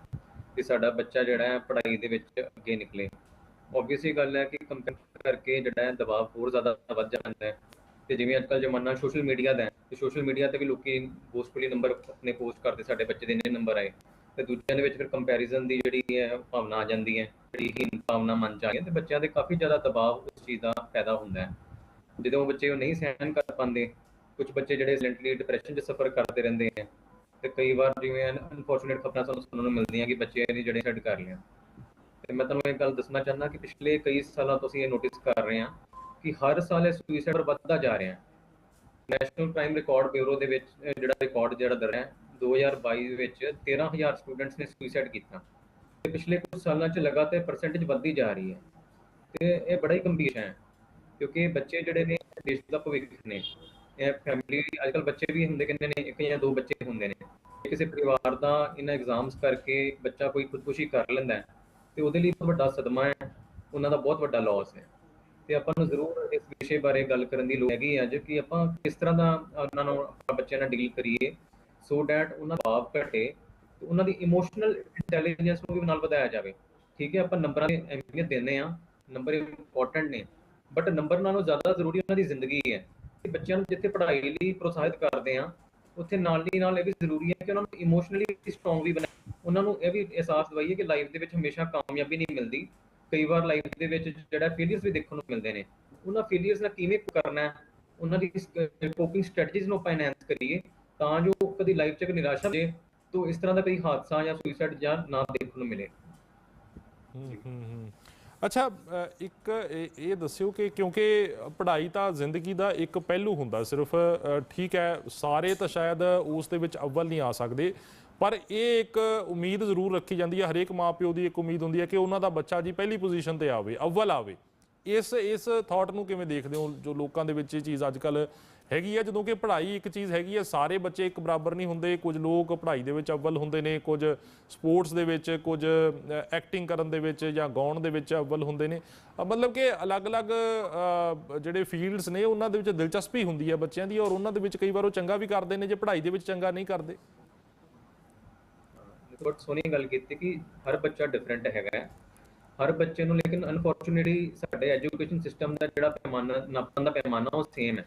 ਕਿ ਸਾਡਾ ਬੱਚਾ ਜਿਹੜਾ ਹੈ ਪੜ੍ਹਾਈ ਦੇ ਵਿੱਚ ਅੱਗੇ ਨਿਕਲੇ। ਆਬਵੀਅਸਲੀ ਗੱਲ ਹੈ ਕਿ ਕੰਪੇਅਰ ਕਰਕੇ ਜਿਹੜਾ ਹੈ ਦਬਾਅ ਹੋਰ ਜ਼ਿਆਦਾ ਵੱਧ ਜਾਂਦਾ ਹੈ। ਤੇ ਜਿਵੇਂ ਅੱਜਕੱਲ ਜ਼ਮਾਨਾ ਸੋਸ਼ਲ ਮੀਡੀਆ ਦਾ ਹੈ। ਤੇ ਸੋਸ਼ਲ ਮੀਡੀਆ ਤੇ ਵੀ ਲੋਕੀ ਪੋਸਟਫੁਲੀ ਨੰਬਰ ਆਪਣੇ ਪੋਸਟ ਕਰਦੇ, ਸਾਡੇ ਬੱਚੇ ਦੇ ਇੰਨੇ ਨੰਬਰ ਆਏ। ਤੇ ਦੂਜਿਆਂ ਦੇ ਵਿੱਚ ਫਿਰ ਕੰਪੈਰੀਜ਼ਨ ਦੀ ਜਿਹੜੀ ਹੈ ਭਾਵਨਾ ਆ ਜਾਂਦੀ ਹੈ, ਜਿਹੜੀ ਹੀ ਭਾਵਨਾ ਮਨ ਚ ਆ ਗਈ ਤੇ ਬੱਚਿਆਂ ਦੇ ਕਾਫੀ ਜ਼ਿਆਦਾ ਦਬਾਅ ਉਸ ਚੀਜ਼ ਦਾ ਪੈਦਾ ਹੁੰਦਾ ਹੈ। ਜਦੋਂ ਬੱਚੇ ਉਹ ਨਹੀਂ ਸਹਿਣ ਕਰ ਪਾਉਂਦੇ ਕੁਝ ਬੱਚੇ ਜਿਹੜੇ ਸਾਇਲੈਂਟਲੀ ਡਿਪਰੈਸ਼ਨ 'ਚ ਸਫਰ ਕਰਦੇ ਰਹਿੰਦੇ ਆ ਤੇ ਕਈ ਵਾਰ ਜਿਵੇਂ ਅਨਫੋਰਚੂਨੇਟ ਖਬਰਾਂ ਸਾਨੂੰ ਸੁਣਨ ਨੂੰ ਮਿਲਦੀਆਂ ਕਿ ਬੱਚੇ ਨੇ ਜਿਹੜੇ ਛੱਡ ਕਰ ਲਿਆ। ਤੇ ਮੈਂ ਤੁਹਾਨੂੰ ਇਹ ਗੱਲ ਦੱਸਣਾ ਚਾਹੁੰਦਾ ਕਿ ਪਿਛਲੇ ਕਈ ਸਾਲਾਂ ਤੋਂ ਅਸੀਂ ਇਹ ਨੋਟਿਸ ਕਰ ਰਹੇ ਹਾਂ ਕਿ ਹਰ ਸਾਲ ਇਹ ਸੁਸਾਈਡ ਵੱਧਦਾ ਜਾ ਰਿਹਾ ਹੈ। ਨੈਸ਼ਨਲ ਕ੍ਰਾਈਮ ਰਿਕਾਰਡ ਬਿਊਰੋ ਦੇ ਵਿੱਚ ਜਿਹੜਾ ਰਿਕਾਰਡ ਜਿਹੜਾ ਦਰ ਹੈ 2022 ਵਿੱਚ 13000 ਸਟੂਡੈਂਟਸ ਨੇ ਸੁਸਾਈਡ ਕੀਤਾ। ਤੇ ਪਿਛਲੇ ਕੁਝ ਸਾਲਾਂ 'ਚ ਲਗਾਤਾਰ ਪਰਸੈਂਟੇਜ ਵੱਧਦੀ ਜਾ ਰਹੀ ਹੈ। ਤੇ ਇਹ ਬੜਾ ਹੀ ਗੰਭੀਰ ਹੈ, ਕਿਉਂਕਿ ਬੱਚੇ ਜਿਹੜੇ ਨੇ, ਦੇਸ਼ ਦਾ ਭਵਿੱਖ ਨੇ। ਇਹ ਫੈਮਿਲੀ ਅੱਜਕੱਲ ਬੱਚੇ ਵੀ ਹੁੰਦੇ ਕਹਿੰਦੇ ਨੇ, ਇੱਕ ਜਾਂ ਦੋ ਬੱਚੇ ਹੁੰਦੇ ਨੇ। ਕਿਸੇ ਪਰਿਵਾਰ ਦਾ ਇਹਨਾਂ ਐਗਜ਼ਾਮਸ ਕਰਕੇ ਬੱਚਾ ਕੋਈ ਖੁਦਕੁਸ਼ੀ ਕਰ ਲੈਂਦਾ ਹੈ, ਤੇ ਉਹਦੇ ਲਈ ਬਹੁਤ ਵੱਡਾ ਸਦਮਾ ਹੈ, ਉਹਨਾਂ ਦਾ ਬਹੁਤ ਵੱਡਾ ਲਾਸ ਹੈ। ਤੇ ਆਪਾਂ ਨੂੰ ਜ਼ਰੂਰ ਇਸ ਵਿਸ਼ੇ ਬਾਰੇ ਗੱਲ ਕਰਨ ਦੀ ਲੋੜ ਹੈਗੀ ਹੈ ਅੱਜ ਕਿ ਆਪਾਂ ਕਿਸ ਤਰ੍ਹਾਂ ਦਾ ਉਹਨਾਂ ਨੂੰ, ਆਪਾਂ ਬੱਚਿਆਂ ਨਾਲ ਡੀਲ ਕਰੀਏ ਸੋ ਡੈਟ ਉਹਨਾਂ ਦਾ ਭਾਵ ਘਟੇ ਤੇ ਉਹਨਾਂ ਦੀ ਇਮੋਸ਼ਨਲ ਇੰਟੈਲੀਜੈਂਸ ਨੂੰ ਵੀ ਨਾਲ ਵਧਾਇਆ ਜਾਵੇ। ਠੀਕ ਹੈ, ਆਪਾਂ ਨੰਬਰਾਂ ਦੀ ਅਹਿਮੀਅਤ ਦਿੰਦੇ ਆ ਨੰਬਰ ਇੰਪੋਰਟੈਂਟ ਨੇ। ਬਟ ਨੰਬਰ ਨਾਲੋਂ ਜ਼ਿਆਦਾ ਜ਼ਰੂਰੀ ਉਹਨਾਂ ਦੀ ਜ਼ਿੰਦਗੀ ਹੈ। ਬੱਚਿਆਂ ਨੂੰ ਜਿੱਥੇ ਪੜ੍ਹਾਈ ਲਈ ਪ੍ਰੋਤਸਾਹਿਤ ਕਰਦੇ ਆ ਉੱਥੇ ਨਾਲ ਦੀ ਨਾਲ ਇਹ ਵੀ ਜ਼ਰੂਰੀ ਹੈ ਕਿ ਉਹਨਾਂ ਨੂੰ ਇਮੋਸ਼ਨਲੀ ਸਟਰੋਂਗ ਵੀ ਬਣਾਏ ਉਹਨਾਂ ਨੂੰ ਇਹ ਵੀ ਅਹਿਸਾਸ ਦਵਾਈਏ ਕਿ ਲਾਈਫ ਦੇ ਵਿੱਚ ਹਮੇਸ਼ਾ ਕਾਮਯਾਬੀ ਨਹੀਂ ਮਿਲਦੀ। ਕਈ ਵਾਰ ਲਾਈਫ ਦੇ ਵਿੱਚ ਜਿਹੜਾ ਫੇਲਿਅਰਸ ਵੀ ਦੇਖਣ ਨੂੰ ਮਿਲਦੇ ਨੇ। ਉਹਨਾਂ ਫੇਲਿਅਰਸ ਨਾਲ ਕਿਵੇਂ ਕਰਨਾ ਹੈ? ਉਹਨਾਂ ਦੀ ਕੋਪਿੰਗ ਸਟ੍ਰੈਟਜੀਜ਼ ਨੂੰ ਆਪਾਂ ਐਨਹਾਂਸ ਕਰੀਏ। ਤਾਂ ਜੋ ਕਦੀ ਲਾਈਫ 'ਚ ਨਿਰਾਸ਼ਾ ਜੇ ਤਾਂ ਇਸ ਤਰ੍ਹਾਂ ਦਾ ਕੋਈ ਹਾਦਸਾ ਜਾਂ ਸੁਸਾਈਡ ਜਾਂ ਨਾ ਦੇਖਣ ਨੂੰ ਮਿਲੇ। ਹੂੰ ਹੂੰ ਅੱਛਾ ਇੱਕ ਇਹ- ਦੱਸਿਓ ਕਿ ਕਿਉਂਕਿ ਪੜ੍ਹਾਈ ਤਾਂ ਜ਼ਿੰਦਗੀ ਦਾ ਇੱਕ ਪਹਿਲੂ ਹੁੰਦਾ ਸਿਰਫ ਠੀਕ ਹੈ, ਸਾਰੇ ਤਾਂ ਸ਼ਾਇਦ ਉਸ ਦੇ ਵਿੱਚ ਅਵਲ ਨਹੀਂ ਆ ਸਕਦੇ, ਪਰ ਇਹ ਇੱਕ ਉਮੀਦ ਜ਼ਰੂਰ ਰੱਖੀ ਜਾਂਦੀ ਹੈ, ਹਰੇਕ ਮਾਪਿਓ ਦੀ ਇੱਕ ਉਮੀਦ ਹੁੰਦੀ ਹੈ ਕਿ ਉਹਨਾਂ ਦਾ ਬੱਚਾ ਜੀ ਪਹਿਲੀ ਪੋਜੀਸ਼ਨ ਤੇ ਆਵੇ, ਅਵਲ ਆਵੇ। ਇਸ ਇਸ ਥਾਟ ਨੂੰ ਕਿਵੇਂ ਦੇਖਦੇ ਹੋ ਜੋ ਲੋਕਾਂ ਦੇ ਵਿੱਚ ਇਹ ਚੀਜ਼ ਅੱਜ ਕੱਲ ਹੈਗੀ ਆ, ਜਦੋਂ ਕਿ ਪੜ੍ਹਾਈ ਇੱਕ ਚੀਜ਼ ਹੈਗੀ ਹੈ ਸਾਰੇ ਬੱਚੇ ਇੱਕ ਬਰਾਬਰ ਨਹੀਂ ਹੁੰਦੇ। ਕੁਝ ਲੋਕ ਪੜ੍ਹਾਈ ਦੇ ਵਿੱਚ ਅਵਲ ਹੁੰਦੇ ਨੇ, ਕੁਝ ਸਪੋਰਟਸ ਦੇ ਵਿੱਚ, ਕੁਝ ਐਕਟਿੰਗ ਕਰਨ ਦੇ ਵਿੱਚ ਜਾਂ ਗਾਉਣ ਦੇ ਵਿੱਚ ਅਵਲ ਹੁੰਦੇ ਨੇ। ਮਤਲਬ ਕਿ ਅਲੱਗ-ਅਲੱਗ ਜਿਹੜੇ ਫੀਲਡਸ ਨੇ, ਉਹਨਾਂ ਦੇ ਵਿੱਚ ਦਿਲਚਸਪੀ ਹੁੰਦੀ ਹੈ ਬੱਚਿਆਂ ਦੀ, ਔਰ ਉਹਨਾਂ ਦੇ ਵਿੱਚ ਕਈ ਵਾਰ ਉਹ ਚੰਗਾ ਵੀ ਕਰਦੇ ਨੇ, ਜੇ ਪੜ੍ਹਾਈ ਦੇ ਵਿੱਚ ਚੰਗਾ ਨਹੀਂ ਕਰਦੇ। ਬਟ ਸੋਹਣੀ ਗੱਲ ਕੀਤੀ ਕਿ ਹਰ ਬੱਚਾ ਡਿਫਰੈਂਟ ਹੈਗਾ ਹੈ। ਹਰ ਬੱਚੇ ਨੂੰ, ਲੇਕਿਨ ਅਨਫੋਰਚੂਨੇਟਲੀ ਸਾਡੇ ਐਜੂਕੇਸ਼ਨ ਸਿਸਟਮ ਦਾ ਜਿਹੜਾ ਪੈਮਾਨਾ, ਨਾਪਣ ਦਾ ਪੈਮਾਨਾ ਉਹ ਸੇਮ ਹੈ।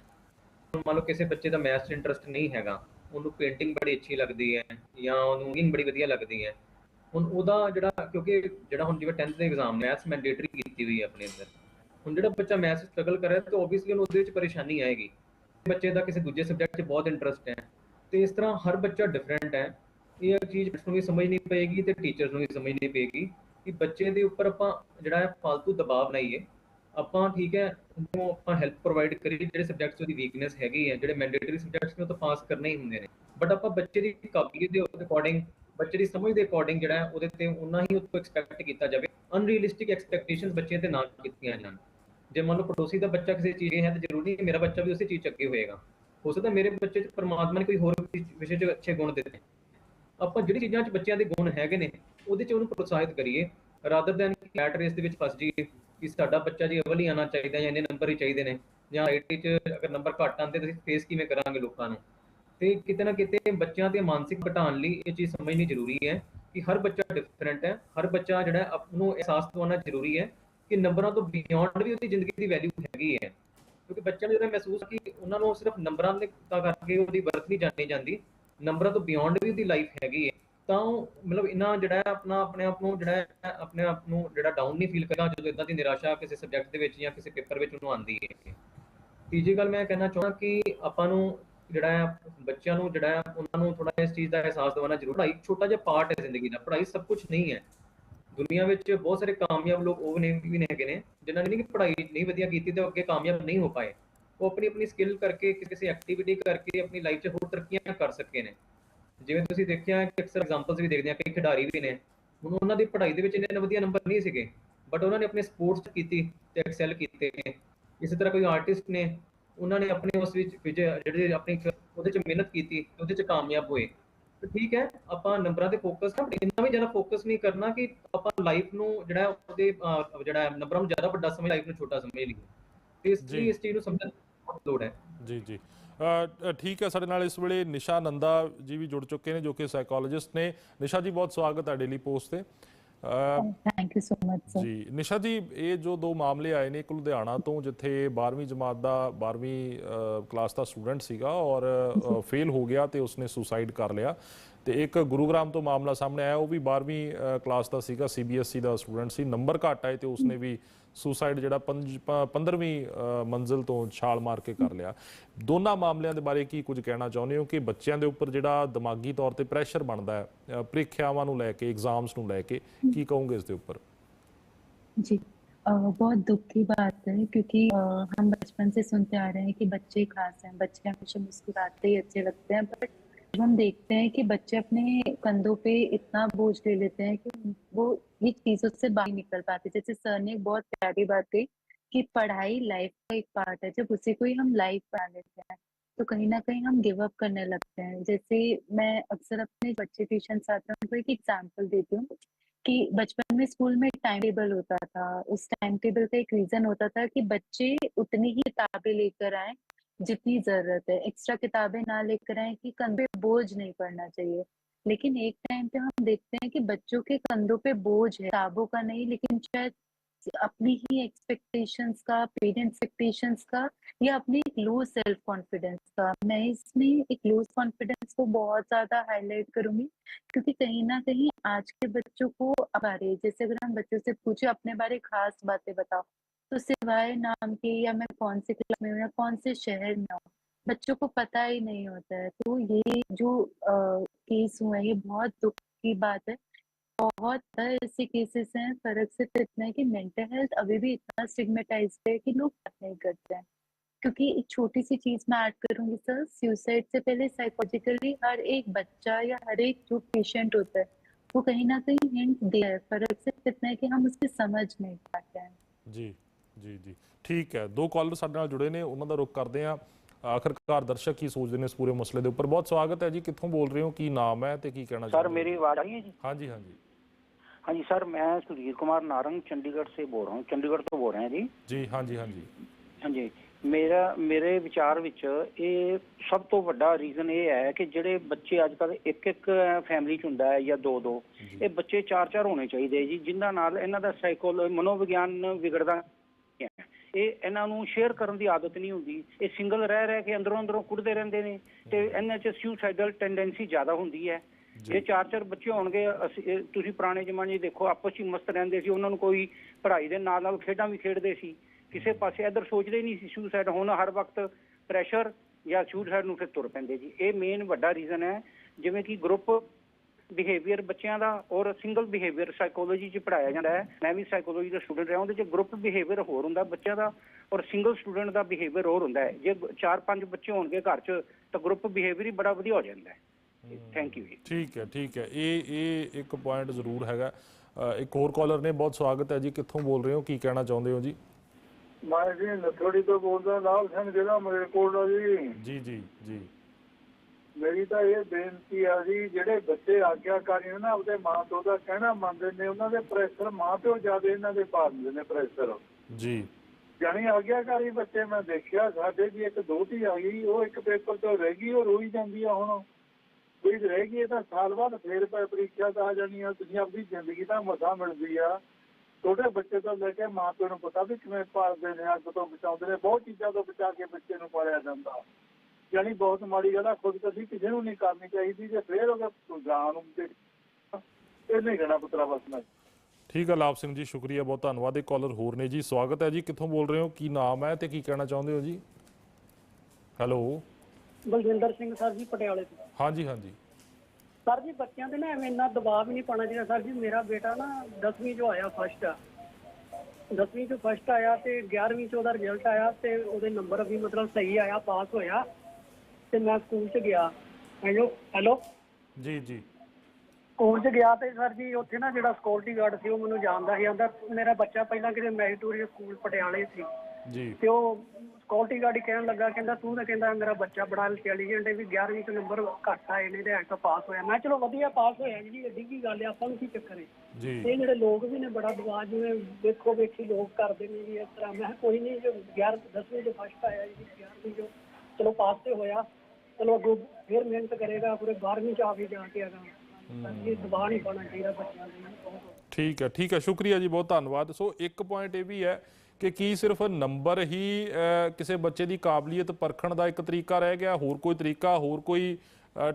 ਮੰਨ ਲਓ ਕਿਸੇ ਬੱਚੇ ਦਾ ਮੈਥ 'ਚ ਇੰਟਰਸਟ ਨਹੀਂ ਹੈਗਾ, ਉਹਨੂੰ ਪੇਂਟਿੰਗ ਬੜੀ ਅੱਛੀ ਲੱਗਦੀ ਹੈ ਜਾਂ ਉਹਨੂੰ ਇੰਗ ਬੜੀ ਵਧੀਆ ਲੱਗਦੀ ਹੈ, ਹੁਣ ਉਹਦਾ ਜਿਹੜਾ ਕਿਉਂਕਿ ਜਿਹੜਾ ਹੁਣ ਜਿਵੇਂ 10th ਦੇ ਐਗਜ਼ਾਮ ਮੈਥਸ ਮੈਂਡੇਟਰੀ ਕੀਤੀ ਹੋਈ ਹੈ ਆਪਣੇ ਅੰਦਰ, ਹੁਣ ਜਿਹੜਾ ਬੱਚਾ ਮੈਥਸ ਸਟਰਗਲ ਕਰ ਰਿਹਾ ਤਾਂ ਆਬਵੀਅਸਲੀ ਉਹਨੂੰ ਉਹਦੇ ਵਿੱਚ ਪਰੇਸ਼ਾਨੀ ਆਏਗੀ, ਬੱਚੇ ਦਾ ਕਿਸੇ ਦੂਜੇ ਸਬਜੈਕਟ 'ਚ ਬਹੁਤ ਇੰਟਰਸਟ ਹੈ, ਤੇ ਇਸ ਤਰ੍ਹਾਂ ਹਰ ਬੱਚਾ ਡਿਫਰੈਂਟ ਹੈ, ਇਹ ਚੀਜ਼ ਬੱਚੇ ਨੂੰ ਵੀ ਨਹੀਂ ਪਏਗੀ ਤੇ ਟੀਚਰਸ ਨੂੰ ਵੀ ਸਮਝ ਨਹੀਂ ਪਏਗੀ ਕਿ ਬੱਚੇ ਦੇ ਉੱਪਰ ਆਪਾਂ ਜਿਹੜਾ ਹੈ ਫालतू ਦਬਾਅ ਬਣਾਈਏ, ਆਪਾਂ ਠੀਕ ਹੈ ਉਹਨੂੰ ਆਪਾਂ ਹੈਲਪ ਪ੍ਰੋਵਾਈਡ ਕਰੀਏ ਜਿਹੜੇ ਸਬਜੈਕਟਸ ਉਹਦੀ ਵੀਕਨੈਸ ਹੈਗੀ ਹੈ ਜਿਹੜੇ ਮੈਂਡੇਟਰੀ ਸਬਜੈਕਟਸ ਨੇ, ਉਹ ਤਾਂ ਪਾਸ ਕਰਨੇ ਹੀ ਹੁੰਦੇ ਨੇ। ਬਟ ਆਪਾਂ ਬੱਚੇ ਦੀ ਕਾਬਲੀਅਤ ਦੇ ਅਕੋਰਡਿੰਗ ਬੱਚੇ ਦੀ ਸਮਝ ਦੇ ਅਕੋਰਡਿੰਗ ਜਿਹੜਾ ਹੈ, ਉਹਦੇ ਤੇ ਉਨਾ ਹੀ ਉਤੋਂ ਐਕਸਪੈਕਟ ਕੀਤਾ ਜਾਵੇ। ਅਨਰੀਅਲਿਸਟਿਕ ਐਕਸਪੈਕਟੇਸ਼ਨਸ ਬੱਚੇ ਤੇ ਨਾ ਕੀਤੀਆਂ ਜਾਣ। ਜੇ ਮੰਨ ਲਓ ਪੜੋਸੀ ਦਾ ਬੱਚਾ ਕਿਸੇ ਚੀਜ਼ ਹੈ ਤਾਂ ਜ਼ਰੂਰੀ ਨਹੀਂ ਮੇਰਾ ਬੱਚਾ ਵੀ ਉਸੇ ਚੀਜ਼ 'ਚ ਅੱਗੇ ਹੋਏਗਾ। ਹੋ ਸਕਦਾ ਮੇਰੇ ਬੱਚੇ 'ਚ ਪਰਮਾਤਮਾ ਨੇ ਕੋਈ ਹੋਰ ਵਿਸ਼ੇ 'ਚ ਅੱਛੇ ਗੁਣ ਦਿੱਤੇ। ਆਪਾਂ ਜਿਹੜੀ ਚੀਜ਼ਾਂ 'ਚ ਬੱਚਿਆਂ ਦੇ ਗੁਣ ਹੈਗੇ ਨੇ, ਉਹਦੇ 'ਚ ਉਹਨੂੰ ਪ੍ਰੋਤਸਾਹਿਤ ਕਰੀਏ। ਰਾਦਰ ਦੈਨ ਕਿ ਰੇਸ ਦੇ ਵਿੱਚ ਫਸ ਜਾਈਏ ਕਿ ਸਾਡਾ ਬੱਚਾ ਜੀ ਅਵਲ ਹੀ ਆਉਣਾ ਚਾਹੀਦਾ ਜਾਂ ਇੰਨੇ ਨੰਬਰ ਹੀ ਚਾਹੀਦੇ ਨੇ, ਜਾਂ ਆਈਟੀ 'ਚ ਅਗਰ ਨੰਬਰ ਘੱਟ ਆਉਂਦੇ ਤਾਂ ਅਸੀਂ ਫੇਸ ਕਿਵੇਂ ਕਰਾਂਗੇ ਲੋਕਾਂ ਨੂੰ? ਤੇ ਕਿਤੇ ਨਾ ਕਿਤੇ ਬੱਚਿਆਂ ਤੇ ਮਾਨਸਿਕ ਘਟਾਉਣ ਲਈ ਇਹ ਚੀਜ਼ ਸਮਝਣੀ ਜ਼ਰੂਰੀ ਹੈ ਕਿ ਹਰ ਬੱਚਾ ਡਿਫਰੈਂਟ ਹੈ, ਹਰ ਬੱਚਾ ਜਿਹੜਾ ਹੈ ਆਪ ਨੂੰ ਅਹਿਸਾਸ ਦਿਵਾਉਣਾ ਜ਼ਰੂਰੀ ਹੈ ਕਿ ਨੰਬਰਾਂ ਤੋਂ ਬਿਯੋਂਡ ਵੀ ਉਹਦੀ ਜ਼ਿੰਦਗੀ ਦੀ ਵੈਲਿਊ ਹੈਗੀ ਹੈ। ਕਿਉਂਕਿ ਬੱਚਿਆਂ ਨੂੰ ਜਿਹੜਾ ਮਹਿਸੂਸ ਕਿ ਉਹਨਾਂ ਨੂੰ ਸਿਰਫ ਨੰਬਰਾਂ ਦੇ ਤਾਂ ਕਰਕੇ ਉਹਦੀ ਵਰਥ ਨਹੀਂ ਜਾਣੀ ਜਾਂਦੀ ਨੰਬਰਾਂ ਤੋਂ ਬਿਯੋਂਡ ਵੀ ਉਹਦੀ ਲਾਈਫ ਹੈਗੀ ਹੈ। ਤਾਂ ਉਹ ਮਤਲਬ ਇਹਨਾਂ ਜਿਹੜਾ ਆਪਣਾ, ਆਪਣੇ ਆਪ ਨੂੰ ਜਿਹੜਾ ਆਪਣੇ ਆਪ ਨੂੰ ਜਿਹੜਾ ਡਾਊਨ ਨਹੀਂ ਫੀਲ ਕਰਦਾ ਜਦੋਂ ਇਦਾਂ ਦੀ ਨਿਰਾਸ਼ਾ ਕਿਸੇ ਸਬਜੈਕਟ ਦੇ ਵਿੱਚ ਜਾਂ ਕਿਸੇ ਪੇਪਰ ਵਿੱਚ ਉਹਨੂੰ ਆਉਂਦੀ ਹੈ। ਤੀਜੀ ਗੱਲ ਮੈਂ ਕਹਿਣਾ ਚਾਹੁੰਦਾ ਕਿ ਆਪਾਂ ਨੂੰ ਜਿਹੜਾ ਹੈ, ਬੱਚਿਆਂ ਨੂੰ ਜਿਹੜਾ ਹੈ, ਉਹਨਾਂ ਨੂੰ ਥੋੜਾ ਇਸ ਚੀਜ਼ ਦਾ ਅਹਿਸਾਸ ਦਿਵਾਉਣਾ ਜ਼ਰੂਰ ਪੜ੍ਹਾਈ ਛੋਟਾ ਜਿਹਾ ਪਾਰਟ ਹੈ ਜ਼ਿੰਦਗੀ ਦਾ। ਪੜ੍ਹਾਈ ਸਭ ਕੁਝ ਨਹੀਂ ਹੈ। ਦੁਨੀਆ ਵਿੱਚ ਬਹੁਤ ਸਾਰੇ ਕਾਮਯਾਬ ਲੋਕ ਉਹ ਨੇ, ਵੀ ਨੇ ਹੈਗੇ ਨੇ, ਜਿਨ੍ਹਾਂ ਨੇ ਨਹੀਂ ਕਿ ਪੜ੍ਹਾਈ ਨਹੀਂ ਵਧੀਆ ਕੀਤੀ ਤੇ ਅੱਗੇ ਕਾਮਯਾਬ ਨਹੀਂ ਹੋ ਪਾਏ। ਉਹ ਆਪਣੀ ਆਪਣੀ ਸਕਿੱਲ ਕਰਕੇ ਕਿਸੇ ਐਕਟੀਵਿਟੀ ਕਰਕੇ ਆਪਣੀ ਲਾਈਫ 'ਚ ਹੋਰ ਤਰੱਕੀਆਂ ਕਰ ਸਕੇ ਨੇ। ਜਿਵੇਂ ਤੁਸੀਂ ਦੇਖਿਆ ਕਿ ਅਕਸਰ ਐਗਜ਼ਾਮਪਲਸ ਵੀ ਦੇਖਦੇ ਆ ਕਈ ਖਿਡਾਰੀ ਵੀ ਨੇ। ਹੁਣ ਉਹਨਾਂ ਦੀ ਪੜ੍ਹਾਈ ਦੇ ਵਿੱਚ ਇੰਨੇ ਵਧੀਆ ਨੰਬਰ ਨਹੀਂ ਸੀਗੇ ਬਟ ਉਹਨਾਂ ਨੇ ਆਪਣੇ ਸਪੋਰਟਸ ਕੀਤੀ ਤੇ ਐਕਸੈਲ ਕੀਤੇ ਇਸੇ ਤਰ੍ਹਾਂ ਕੋਈ ਆਰਟਿਸਟ ਨੇ ਉਹਨਾਂ ਨੇ ਆਪਣੇ ਉਸ ਵਿੱਚ ਜਿਹੜੇ ਆਪਣੀ ਉਹਦੇ 'ਚ ਮਿਹਨਤ ਕੀਤੀ ਉਹਦੇ 'ਚ ਕਾਮਯਾਬ ਹੋਏ। ਤੇ ਠੀਕ ਹੈ ਆਪਾਂ ਨੰਬਰਾਂ ਤੇ ਫੋਕਸ ਨਾ ਇੰਨਾ ਵੀ ਜ਼ਿਆਦਾ ਫੋਕਸ ਨਹੀਂ ਕਰਨਾ ਕਿ ਆਪਾਂ ਲਾਈਫ ਨੂੰ ਜਿਹੜਾ ਉਹਦੇ ਜਿਹੜਾ ਨੰਬਰਾਂ ਨੂੰ ਜ਼ਿਆਦਾ ਵੱਡਾ ਸਮਝ ਲਾਈਫ ਨੂੰ ਛੋਟਾ ਸਮਝ ਲਈਏ। ਇਸ ਜੀ। ਲਈ ਇਸ ਚੀਜ਼ ਨੂੰ ਸਮਝਣ ਦੀ ਬਹੁਤ ਲੋੜ ਹੈ। ਜੀ ਜੀ। ਠੀਕ ਹੈ ਸਾਡੇ ਨਾਲ ਇਸ ਵੇਲੇ ਨਿਸ਼ਾ ਨੰਦਾ ਜੀ ਵੀ ਜੁੜ ਚੁੱਕੇ ਨੇ ਜੋ ਕਿ ਸਾਈਕੋਲੋਜਿਸਟ ਨੇ। ਨਿਸ਼ਾ ਜੀ ਬਹੁਤ ਸਵਾਗਤ ਹੈ ਡੇਲੀ ਪੋਸਟ ਤੇ। Thank you so much sir ਜੀ ਨਿਸ਼ਾ ਜੀ ਇਹ ਜੋ ਦੋ ਮਾਮਲੇ ਆਏ ਨੇ ਇੱਕ ਲੁਧਿਆਣਾ ਤੋਂ ਜਿੱਥੇ 12ਵੀਂ ਜਮਾਤ ਦਾ 12ਵੀਂ ਕਲਾਸ ਦਾ ਸਟੂਡੈਂਟ ਸੀਗਾ ਔਰ ਫੇਲ ਹੋ ਗਿਆ ਤੇ ਉਸਨੇ ਸੁਸਾਈਡ ਕਰ ਲਿਆ। ਤੇ ਇੱਕ ਗੁਰੂਗ੍ਰਾਮ ਤੋਂ ਮਾਮਲਾ ਸਾਹਮਣੇ ਆਇਆ ਉਹ ਵੀ 12ਵੀਂ ਕਲਾਸ ਦਾ ਸੀਗਾ ਸੀਬੀਐਸਈ ਦਾ ਸਟੂਡੈਂਟ ਸੀ। ਨੰਬਰ ਘੱਟ ਆਏ ਤੇ ਉਸਨੇ ਵੀ ਸੁਸਾਈਡ ਜਿਹੜਾ 15ਵੀਂ ਮੰਜ਼ਿਲ ਤੋਂ ਛਾਲ ਮਾਰ ਕੇ ਕਰ ਲਿਆ ਦੋਨਾਂ ਮਾਮਲਿਆਂ ਦੇ ਬਾਰੇ ਕੀ ਕੁਝ ਕਹਿਣਾ ਚਾਹੁੰਦੇ ਹੋ ਕਿ ਬੱਚਿਆਂ ਦੇ ਉੱਪਰ ਜਿਹੜਾ ਦਿਮਾਗੀ ਤੌਰ ਤੇ ਪ੍ਰੈਸ਼ਰ ਬਣਦਾ ਹੈ ਅ, ਪ੍ਰੀਖਿਆਵਾਂ ਨੂੰ ਲੈ ਕੇ ਐਗਜ਼ਾਮਸ ਨੂੰ ਲੈ ਕੇ ਕੀ ਕਹੋਗੇ ਇਸ ਦੇ ਉੱਪਰ जी अ, बहुत दुख की बात है क्योंकि अ, हम बचपन से सुनते आ रहे हैं कि बच्चे खास हैं बच्चे हमेशा मुस्कुराते ही अच्छे लगते हैं बट जब हम देखते हैं कि बच्चे अपने कंधों पे इतना बोझ ले लेते हैं कि वो ये चीज़ों से बाहर निकल पाते। जैसे सर ने एक बहुत प्यारी बात कही कि पढ़ाई लाइफ का एक पार्ट है। जब उसे कोई हम लाइफ बना लेते हैं तो कहीं ना कहीं हम गिव अप करने लगते हैं। जैसे मैं अक्सर अपने बच्चे ट्यूशन हैं, उनको एक एग्ज़ाम्पल देती हूँ कि बचपन में स्कूल में टाइम टेबल होता था। उस टाइम टेबल का एक रीजन होता था कि बच्चे उतनी ही किताबें लेकर आए जितनी ज़रूरत है। एक्स्ट्रा किताबें ना लेकर आए कि कंधे बोझ नहीं पड़ना चाहिए। लेकिन एक टाइम पे हम देखते हैं कि बच्चों के कंधों पे बोझ है। किताबों का नहीं, लेकिन शायद अपनी ही एक्सपेक्टेशंस का पेरेंट्स एक्सपेक्टेशंस का या अपनी लो सेल्फ कॉन्फिडेंस का। मैं इसमें एक लो कॉन्फिडेंस को बहुत ज़्यादा हाईलाइट करूँगी क्योंकि कहीं ना कहीं आज के बच्चों को बारे जैसे अगर हम बच्चों से पूछे, अपने बारे खास बातें बताओ। तो सिवाय नाम के या मैं कौन से क्लब में या कौन से शहर में हूँ, बच्चों को पता ही नहीं होता है। तो ये जो केस हुआ है, ये बहुत दुख की बात है। बहुत ऐसे केसेस हैं, फ़र्क सिर्फ़ इतना है कि मेंटल हेल्थ अभी भी इतना स्टिग्मेटाइज है कि लोग बात नहीं करते हैं। क्योंकि एक छोटी सी चीज़ मैं ऐड करूँगी सर सुसाइड से पहले साइकोलॉजिकली हर एक बच्चा या हर एक जो पेशेंट होता है, वो कहीं ना कहीं हिंट दिया है। फ़र्क सिर्फ़ इतना है कि हम उसकी समझ नहीं पाते हैं। ਜੀ ਜੀ ਜੀ। ਠੀਕ ਹੈ। ਦੋ ਕਾਲਰ ਸਾਡੇ ਨਾਲ ਜੁੜੇ ਨੇ ਉਹਨਾਂ ਦਾ ਰੁਕ ਕਰਦੇ ਆ ਆਖਰਕਾਰ ਦਰਸ਼ਕ ਕੀ ਸੋਚਦੇ ਨੇ ਇਸ ਪੂਰੇ ਮਸਲੇ ਦੇ ਉੱਪਰ? ਬਹੁਤ ਸਵਾਗਤ ਹੈ ਜੀ। ਕਿੱਥੋਂ ਬੋਲ ਰਹੇ ਹੋ? ਕੀ ਨਾਮ ਹੈ ਤੇ ਕੀ ਕਹਿਣਾ ਚਾਹੁੰਦੇ ਸਰ ਮੇਰੀ ਆਵਾਜ਼ ਆਈ ਹੈ ਜੀ? ਹਾਂਜੀ ਹਾਂਜੀ। ਹਾਂਜੀ ਸਰ ਮੈਂ ਸੁਧੀਰ ਕੁਮਾਰ ਨਾਰੰਗ ਚੰਡੀਗੜ੍ਹ ਸੇ ਬੋਲ ਰਹਾ ਹਾਂ। ਚੰਡੀਗੜ੍ਹ ਤੋਂ ਬੋਲ ਰਹੇ ਹਾਂ ਜੀ। ਜੀ ਹਾਂਜੀ ਹਾਂਜੀ। ਹਾਂਜੀ। ਮੇਰਾ ਮੇਰੇ ਵਿਚਾਰ ਵਿੱਚ ਇਹ ਸਭ ਤੋਂ ਵੱਡਾ ਰੀਜ਼ਨ ਇਹ ਹੈ ਕਿ ਜਿਹੜੇ ਬੱਚੇ ਅੱਜ ਕੱਲ ਇੱਕ ਇੱਕ ਫੈਮਿਲੀ ਚ ਹੁੰਦਾ ਹੈ ਜਾਂ ਦੋ ਦੋ ਇਹ ਬੱਚੇ ਚਾਰ ਚਾਰ ਹੋਣੇ ਚਾਹੀਦੇ ਜੀ। ਜਿਨ੍ਹਾਂ ਨਾਲ ਇਹਨਾਂ ਦਾ ਸਾਈਕੋਲ ਮਨੋਵਿਗਿਆਨ ਵਿਗੜਦਾ ਇਹ ਇਹਨਾਂ ਨੂੰ ਸ਼ੇਅਰ ਕਰਨ ਦੀ ਆਦਤ ਨਹੀਂ ਹੁੰਦੀ। ਇਹ ਸਿੰਗਲ ਰਹਿ ਰਹਿ ਕੇ ਅੰਦਰੋਂ ਅੰਦਰੋਂ ਕੁੱਟਦੇ ਰਹਿੰਦੇ ਨੇ ਤੇ ਇਹਨਾਂ 'ਚ ਸੁਸਾਈਡਲ ਟੈਂਡੈਂਸੀ ਜ਼ਿਆਦਾ ਹੁੰਦੀ ਹੈ। ਜੇ। ਚਾਰ ਚਾਰ ਬੱਚੇ ਹੋਣਗੇ ਅਸੀਂ ਤੁਸੀਂ ਪੁਰਾਣੇ ਜ਼ਮਾਨੇ 'ਚ ਦੇਖੋ ਆਪਸ 'ਚ ਮਸਤ ਰਹਿੰਦੇ ਸੀ ਉਹਨਾਂ ਨੂੰ ਕੋਈ ਪੜ੍ਹਾਈ ਦੇ ਨਾਲ ਨਾਲ ਖੇਡਾਂ ਵੀ ਖੇਡਦੇ ਸੀ। ਕਿਸੇ ਪਾਸੇ ਇੱਧਰ ਸੋਚਦੇ ਨਹੀਂ ਸੀ ਸੁਸਾਈਡ ਹੁਣ ਹਰ ਵਕਤ ਪ੍ਰੈਸ਼ਰ ਜਾਂ ਸੁਸਾਈਡ ਨੂੰ ਫਿਰ ਤੁਰ ਪੈਂਦੇ ਜੀ। ਇਹ ਮੇਨ ਵੱਡਾ ਰੀਜ਼ਨ ਹੈ ਜਿਵੇਂ ਕਿ ਗਰੁੱਪ ਬਿਹੇਵੀਅਰ ਬੱਚਿਆਂ ਦਾ ਔਰ ਸਿੰਗਲ ਬਿਹੇਵੀਅਰ ਸਾਈਕੋਲੋਜੀ 'ਚ ਪੜਾਇਆ ਜਾਂਦਾ ਹੈ। ਮੈਂ ਵੀ ਸਾਈਕੋਲੋਜੀ ਦਾ ਸਟੂਡੈਂਟ ਰਿਹਾ ਉਹਦੇ 'ਚ ਗਰੁੱਪ ਬਿਹੇਵੀਅਰ ਹੋਰ ਹੁੰਦਾ ਬੱਚਿਆਂ ਦਾ ਔਰ ਸਿੰਗਲ ਸਟੂਡੈਂਟ ਦਾ ਬਿਹੇਵੀਅਰ ਹੋਰ ਹੁੰਦਾ ਹੈ। ਜੇ ਚਾਰ ਪੰਜ ਬੱਚੇ ਹੋਣਗੇ ਘਰ 'ਚ ਤਾਂ ਗਰੁੱਪ ਬਿਹੇਵੀਅਰ ਹੀ ਬੜਾ ਵਧੀਆ ਹੋ ਜਾਂਦਾ ਹੈ। ਥੈਂਕ ਯੂ ਜੀ। ਠੀਕ ਹੈ ਠੀਕ ਹੈ। ਇਹ ਇਹ ਇੱਕ ਪੁਆਇੰਟ ਜ਼ਰੂਰ ਹੈਗਾ। ਇੱਕ ਹੋਰ ਕਾਲਰ ਨੇ ਬਹੁਤ ਸਵਾਗਤ ਹੈ ਜੀ। ਕਿੱਥੋਂ ਬੋਲ ਰਹੇ ਹੋ? ਕੀ ਕਹਿਣਾ ਚਾਹੁੰਦੇ ਹੋ ਜੀ? ਮੈਂ ਜੀ ਨਥੜੀ ਤੋਂ ਬੋਲਦਾ ਲਾਲ ਸਿੰਘ ਜ਼ਿਲ੍ਹਾ ਮਲੇਰਕੋਟਲਾ ਜੀ। ਜੀ ਜੀ ਜੀ। ਮੇਰੀ ਤਾਂ ਇਹ ਬੇਨਤੀ ਆ ਜੀ ਜਿਹੜੇ ਬੱਚੇ ਆਗਿਆਕਾਰੀ ਨੇ ਨਾ ਆਪਦੇ ਮਾਂ ਪਿਓ ਦਾ ਕਹਿਣਾ ਮੰਨਦੇ ਨੇ ਉਹਨਾਂ ਦੇ ਪ੍ਰੈਸ਼ਰ ਮਾਂ ਪਿਓ ਜ਼ਿਆਦਾ ਇਹਨਾਂ ਦੇ ਪਾ ਦਿੰਦੇ ਨੇ ਪ੍ਰੈਸ਼ਰ। ਜੀ। ਜਾਣੀ ਆਗਿਆਕਾਰੀ ਬੱਚੇ ਮੈਂ ਦੇਖਿਆ ਸਾਡੇ ਜੀ ਇੱਕ ਦੋਤੀ ਆ ਗਈ ਉਹ ਇੱਕ ਪੇਪਰ ਤੋਂ ਰਹਿ ਗਈ ਉਹ ਰੋਈ ਜਾਂਦੀ ਆ ਹੁਣ। ਕੋਈ ਰਹਿ ਗਈ ਤਾਂ ਸਾਲ ਬਾਅਦ ਫੇਰ ਪ੍ਰੀਖਿਆ ਤਾਂ ਆ ਜਾਣੀ ਆ ਤੁਸੀਂ ਆਪਣੀ ਜ਼ਿੰਦਗੀ ਤਾਂ ਮਸਾ ਮਿਲਦੀ ਆ। ਛੋਟੇ ਬੱਚੇ ਤੋਂ ਲੈ ਕੇ ਮਾਂ ਪਿਓ ਨੂੰ ਪਤਾ ਵੀ ਕਿਵੇਂ ਪਾਲਦੇ ਨੇ ਅੱਗ ਤੋਂ ਬਚਾਉਂਦੇ ਨੇ ਬਹੁਤ ਚੀਜ਼ਾਂ ਤੋਂ ਬਚਾ ਕੇ ਬੱਚੇ ਨੂੰ ਪਾਲਿਆ ਜਾਂਦਾ। ਯਾਨੀ ਬਹੁਤ ਮਾੜੀ ਗੱਲ ਆ ਖੁਦਕੁਸ਼ੀ ਕਿਸੇ ਨੂੰ ਨਹੀਂ ਕਰਨੀ ਚਾਹੀਦੀ ਜੇ ਫੇਰ ਉਹ ਜਾਨ ਨੂੰ ਤੇ ਇਹ ਨਹੀਂ ਕਹਿਣਾ ਪੁੱਤਰਾ ਬਸ ਮੈਂ। ਠੀਕ ਹੈ ਲਾਭ ਸਿੰਘ ਜੀ ਸ਼ੁਕਰੀਆ ਬਹੁਤ ਧੰਨਵਾਦ ਇੱਕ ਕਾਲਰ ਹੋਰ ਨੇ ਜੀ ਸਵਾਗਤ ਹੈ ਜੀ ਕਿੱਥੋਂ ਬੋਲ ਰਹੇ ਹੋ ਕੀ ਨਾਮ ਹੈ ਤੇ ਕੀ ਕਹਿਣਾ ਚਾਹੁੰਦੇ ਹੋ ਜੀ? ਹੈਲੋ ਬਲਜਿੰਦਰ ਸਿੰਘ ਸਰ ਜੀ ਪਟਿਆਲੇ ਤੋਂ। ਹਾਂਜੀ ਹਾਂਜੀ। ਸਰ ਜੀ ਬੱਚਿਆਂ ਤੇ ਨਾ ਐਵੇਂ ਇੰਨਾ ਦਬਾਅ ਵੀ ਨਹੀਂ ਪਾਉਣਾ ਚਾਹੀਦਾ ਸਰ ਜੀ ਮੇਰਾ ਬੇਟਾ ਨਾ 10ਵੀਂ ਚੋਂ ਆਇਆ ਫਸਟ ਆ 10ਵੀਂ ਚੋਂ ਫਸਟ ਆਇਆ ਤੇ 11ਵੀਂ ਚ ਉਹਦਾ ਰਿਜ਼ਲਟ ਆਇਆ ਤੇ ਉਹਦੇ ਨੰਬਰ ਵੀ ਮਤਲਬ ਸਹੀ ਆਇਆ ਪਾਸ ਹੋਇਆ। ਤੇ ਮੈਂ ਸਕੂਲ ਚ ਗਿਆ। Hello hello. ਜੀ ਜੀ। ਸਕੂਲ ਚ ਗਿਆ ਤੇ ਸਰ ਜੀ ਉੱਥੇ ਨਾ ਜਿਹੜਾ ਸਿਕਿਉਰਿਟੀ ਗਾਰਡ ਸੀ ਉਹ ਮੈਨੂੰ ਜਾਣਦਾ ਸੀ। ਆਂਦਾ ਮੇਰਾ ਬੱਚਾ ਪਹਿਲਾਂ ਕਿਤੇ ਮੈਰੀਟੋਰੀਅਸ ਸਕੂਲ ਪਟਿਆਲੇ ਸੀ। ਜੀ। ਤੇ ਉਹ ਸਿਕਿਉਰਿਟੀ ਗਾਰਡ ਹੀ ਕਹਿਣ ਲੱਗਾ ਕਹਿੰਦਾ ਤੂੰ ਤਾਂ ਕਹਿੰਦਾ ਮੇਰਾ ਬੱਚਾ ਬੜਾ ਇੰਟੈਲੀਜੈਂਟ ਹੈ ਵੀ 11ਵੀਂ ਚ ਨੰਬਰ ਘੱਟ ਆਏ ਨੇ ਤੇ ਐਂ ਤਾਂ ਪਾਸ ਹੋਇਆ। ਮੈਂ ਚਲੋ ਵਧੀਆ ਪਾਸ ਹੋਇਆ ਜੀ ਐਡੀ ਕੀ ਗੱਲ ਹੈ ਆਪਾਂ ਨੂੰ ਕੀ ਚੱਕਰ ਹੈ? ਜੀ। ਇਹ ਜਿਹੜੇ ਲੋਕ ਵੀ ਨੇ ਬੜਾ ਦਬਾਅ ਜਿਵੇਂ ਵੇਖੋ ਵੇਖੀ ਲੋਕ ਕਰਦੇ ਨੇ ਜੀ ਇਸ ਤਰ੍ਹਾਂ। ਮੈਂ ਕੋਈ ਨਹੀਂ ਜੋ 11 10ਵੀਂ ਚ ਫਸਟ ਆਇਆ ਜੀ 11ਵੀਂ ਚ। ਚਲੋ ਪਾਸ ਤੇ ਹੋਇਆ। ਚਲੋ ਅੱਗੋਂ ਫਿਰ ਮਿਹਨਤ ਕਰੇਗਾ, ਪੂਰੇ 12ਵੀਂ ਚ ਆ ਵੀ ਜਾ ਕੇ ਆਗਾ ਇਹ ਦਬਾਅ ਨਹੀਂ ਪਾਉਣਾ ਚਾਹੀਦਾ ਬੱਚਿਆਂ ਦੇ ਠੀਕ ਹੈ ਠੀਕ ਹੈ, ਸ਼ੁਕਰੀਆ ਜੀ, ਬਹੁਤ ਧੰਨਵਾਦ। ਸੋ ਇੱਕ ਪੁਆਇੰਟ ਇਹ ਵੀ ਹੈ ਕਿ ਕੀ ਸਿਰਫ ਨੰਬਰ ਹੀ ਕਿਸੇ ਬੱਚੇ ਦੀ ਕਾਬਲੀਅਤ ਪਰਖਣ ਦਾ ਇੱਕ ਤਰੀਕਾ ਰਹਿ ਗਿਆ, ਹੋਰ ਕੋਈ ਤਰੀਕਾ, ਹੋਰ ਕੋਈ